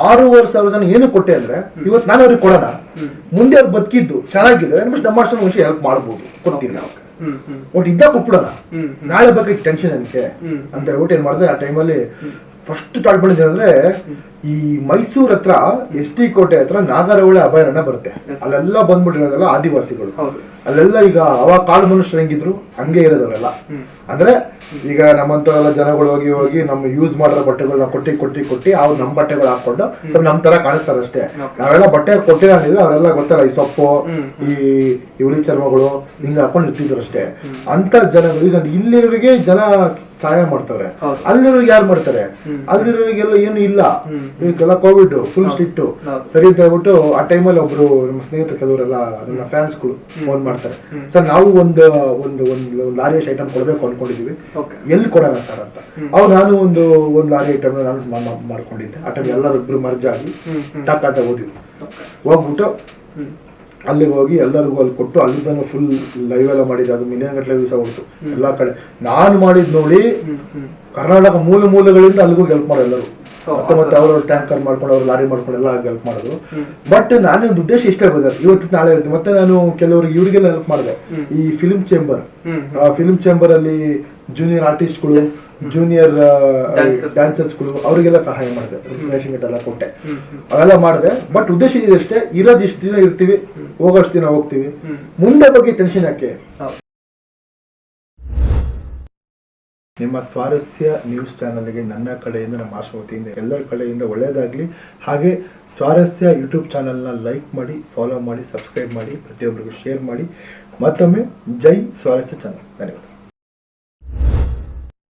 ಆರೂವರೆ ಸಾವಿರ ಜನ ಏನು ಕೊಟ್ಟೆ ಅಂದ್ರೆ ಇವತ್ತು ನಾನು ಅವ್ರಿಗೆ ಕೊಡೋಣ. ಮುಂದೆ ಅವ್ರು ಬದುಕಿದ್ದು ಚೆನ್ನಾಗಿದ್ರೆ ನಮ್ಮ ವಿಷಯ ಹೆಲ್ಪ್ ಮಾಡ್ಬೋದು. ಗೊತ್ತಿಲ್ಲ. ಒಟ್ಟು ಇದ್ದಾಗ ಕೊಟ್ಬಿಡೋಣ. ನಾಳೆ ಬಗ್ಗೆ ಟೆನ್ಷನ್ ಅಂತೆ. ಅಂತ ಹೇಳ್ಬಿಟ್ಟು ಏನ್ ಮಾಡಿದೆ ಆ ಟೈಮಲ್ಲಿ ಫಸ್ಟ್ ಅಂದ್ರೆ ಈ ಮೈಸೂರ್ ಹತ್ರ ಎಸ್ ಟಿ ಕೋಟೆ ಹತ್ರ ನಾಗರಹೊಳೆ ಅಭಯಾರಣ್ಯ ಬರುತ್ತೆ. ಅಲ್ಲೆಲ್ಲ ಬಂದ್ಬಿಟ್ಟಿರೋದೆಲ್ಲ ಆದಿವಾಸಿಗಳು. ಅಲ್ಲೆಲ್ಲ ಈಗ ಅವಾಗ ಕಾಡು ಮನುಷ್ಯರು ಹೆಂಗಿದ್ರು? ಹಂಗೆ ಇರೋದವರೆಲ್ಲ. ಅಂದ್ರೆ ಈಗ ನಮ್ಮಂತವರೆಲ್ಲ ಜನಗಳು ಹೋಗಿ ಹೋಗಿ ನಮ್ಮ ಯೂಸ್ ಮಾಡಿರೋ ಬಟ್ಟೆಗಳನ್ನ ಕೊಟ್ಟಿ ಕೊಟ್ಟಿ ಕೊಟ್ಟಿ ಅವ್ರು ನಮ್ಮ ಬಟ್ಟೆಗಳು ಹಾಕೊಂಡು ಸ್ವಲ್ಪ ನಮ್ ತರ ಕಾಣಿಸ್ತಾರೆ ಅಷ್ಟೇ. ನಾವೆಲ್ಲ ಬಟ್ಟೆ ಕೊಟ್ಟಿರ ಅವರೆಲ್ಲ ಗೊತ್ತಲ್ಲ ಈ ಸೊಪ್ಪು ಈ ಹುಲಿ ಚರ್ಮಗಳು ಹಿಂಗ ಹಾಕೊಂಡು ಇರ್ತಿದ್ರು ಅಷ್ಟೇ. ಅಂತ ಜನಗಳು ಈಗ ಇಲ್ಲಿರೋರಿಗೆ ಜನ ಸಹಾಯ ಮಾಡ್ತಾರೆ. ಅಲ್ಲಿರೋರಿಗೆ ಯಾರು ಮಾಡ್ತಾರೆ. ಅಲ್ಲಿರೋರಿಗೆಲ್ಲ ಏನು ಇಲ್ಲ. ಈಗ ಇದಕ್ಕೆಲ್ಲ ಕೋವಿಡ್ ಫುಲ್ ಸ್ಟ್ರಿಕ್ಟ್ ಸರಿ ಅಂತ ಹೇಳ್ಬಿಟ್ಟು ಆ ಟೈಮಲ್ಲಿ ಒಬ್ರು ನಮ್ಮ ಸ್ನೇಹಿತರು ಕೆಲವರೆಲ್ಲ ನನ್ನ ಫ್ಯಾನ್ಸ್ಗಳು ಫೋನ್ ಮಾಡ್ತಾರೆ. ಸರ್ ನಾವು ಒಂದು ಒಂದು ಒಂದು ಒಂದು ಲಾರಿ ಐಟಮ್ ಕೊಡಬೇಕು ಅನ್ಕೊಂಡಿದೀವಿ. ಎಲ್ಲಿ ಕೊಡೋಣ ಸರ್ ಅಂತ. ಅವ್ ನಾನು ಒಂದು ಒಂದು ಲಾರಿ ಐಟಮ್ ನಾನು ಮಾಡ್ಕೊಂಡಿದ್ದೆ. ಆ ಟೈಮ್ ಎಲ್ಲರೂ ಇಬ್ರು ಮರ್ಜ್ ಆಗಿ ಟಕ್ ಅಂತ ಓದಿದ್ವಿ ಹೋಗ್ಬಿಟ್ಟು ಅಲ್ಲಿಗೆ ಹೋಗಿ ಎಲ್ಲರಿಗೂ ಅಲ್ಲಿ ಕೊಟ್ಟು ಅಲ್ಲಿಂದ ಫುಲ್ ಲೈವ್ ಎಲ್ಲ ಮಾಡಿದ್ದೆ ಅದು ಮಿಲಿಯನ್ ಗಟ್ಟಲೆ ದಿವಸ ಹೋಗ್ತು ಎಲ್ಲ ಕಡೆ. ನಾನು ಮಾಡಿದ್ ನೋಡಿ ಕರ್ನಾಟಕ ಮೂಲ ಮೂಲಗಳಿಂದ ಅಲ್ಲಿಗೂ ಹೆಲ್ಪ್ ಮಾಡೋ ಎಲ್ಲರೂ. So, ಮತ್ತೆ ಮತ್ತೆ ಅವರು ಟ್ಯಾಂಕರ್ ಮಾಡ್ಕೊಂಡು ಅವ್ರು ಲಾರಿ ಮಾಡ್ಕೊಂಡು ಎಲ್ಲ ಹೆಲ್ಪ್ ಮಾಡೋದು. ಬಟ್ ಒಂದು ಉದ್ದೇಶ ಇಷ್ಟೇ ಬದರ್ ಇವತ್ತು ನಾಳೆ ಇರುತ್ತೆ. ಮತ್ತೆ ನಾನು ಕೆಲವರು ಇವರಿಗೆಲ್ಲ ಹೆಲ್ಪ್ ಮಾಡಿದೆ. ಈ ಫಿಲ್ಮ್ ಚೇಂಬರ್ ಆ ಫಿಲ್ಮ್ ಚೇಂಬರ್ ಅಲ್ಲಿ ಜೂನಿಯರ್ ಆರ್ಟಿಸ್ಟ್ಗಳು ಗಳು ಜೂನಿಯರ್. ಡ್ಯಾನ್ಸರ್ಸ್ಗಳು ಅವರಿಗೆಲ್ಲ ಸಹಾಯ ಮಾಡಿದೆ. ರೇಷನ್ ಎಲ್ಲ ಕೊಟ್ಟೆ. ಅವೆಲ್ಲ ಮಾಡಿದೆ. ಬಟ್ ಉದ್ದೇಶ ಇದಷ್ಟೇ ಇರೋದು ಇಷ್ಟು ದಿನ ಇರ್ತೀವಿ. ಹೋಗೋಷ್ಟು ದಿನ ಹೋಗ್ತೀವಿ. ಮುಂದೆ ಬಗ್ಗೆ ಟೆನ್ಷನ್ ಯಾಕೆ ಹೌದು ನಿಮ್ಮ ಸ್ವಾರಸ್ಯ ನ್ಯೂಸ್ ಚಾನಲ್ಗೆ ನನ್ನ ಕಡೆಯಿಂದ, ನಮ್ಮ ಆಶಾ ವತಿಯಿಂದ ಎಲ್ಲರ ಕಡೆಯಿಂದ ಒಳ್ಳೆಯದಾಗಲಿ ಹಾಗೆ ಸ್ವಾರಸ್ಯ ಯೂಟ್ಯೂಬ್ ಚಾನಲ್ನ ಲೈಕ್ ಮಾಡಿ ಫಾಲೋ ಮಾಡಿ ಸಬ್ಸ್ಕ್ರೈಬ್ ಮಾಡಿ, ಪ್ರತಿಯೊಬ್ಬರಿಗೂ ಶೇರ್ ಮಾಡಿ. ಮತ್ತೊಮ್ಮೆ ಜೈ ಸ್ವಾರಸ್ಯ ಚಾನಲ್ ಧನ್ಯವಾದ.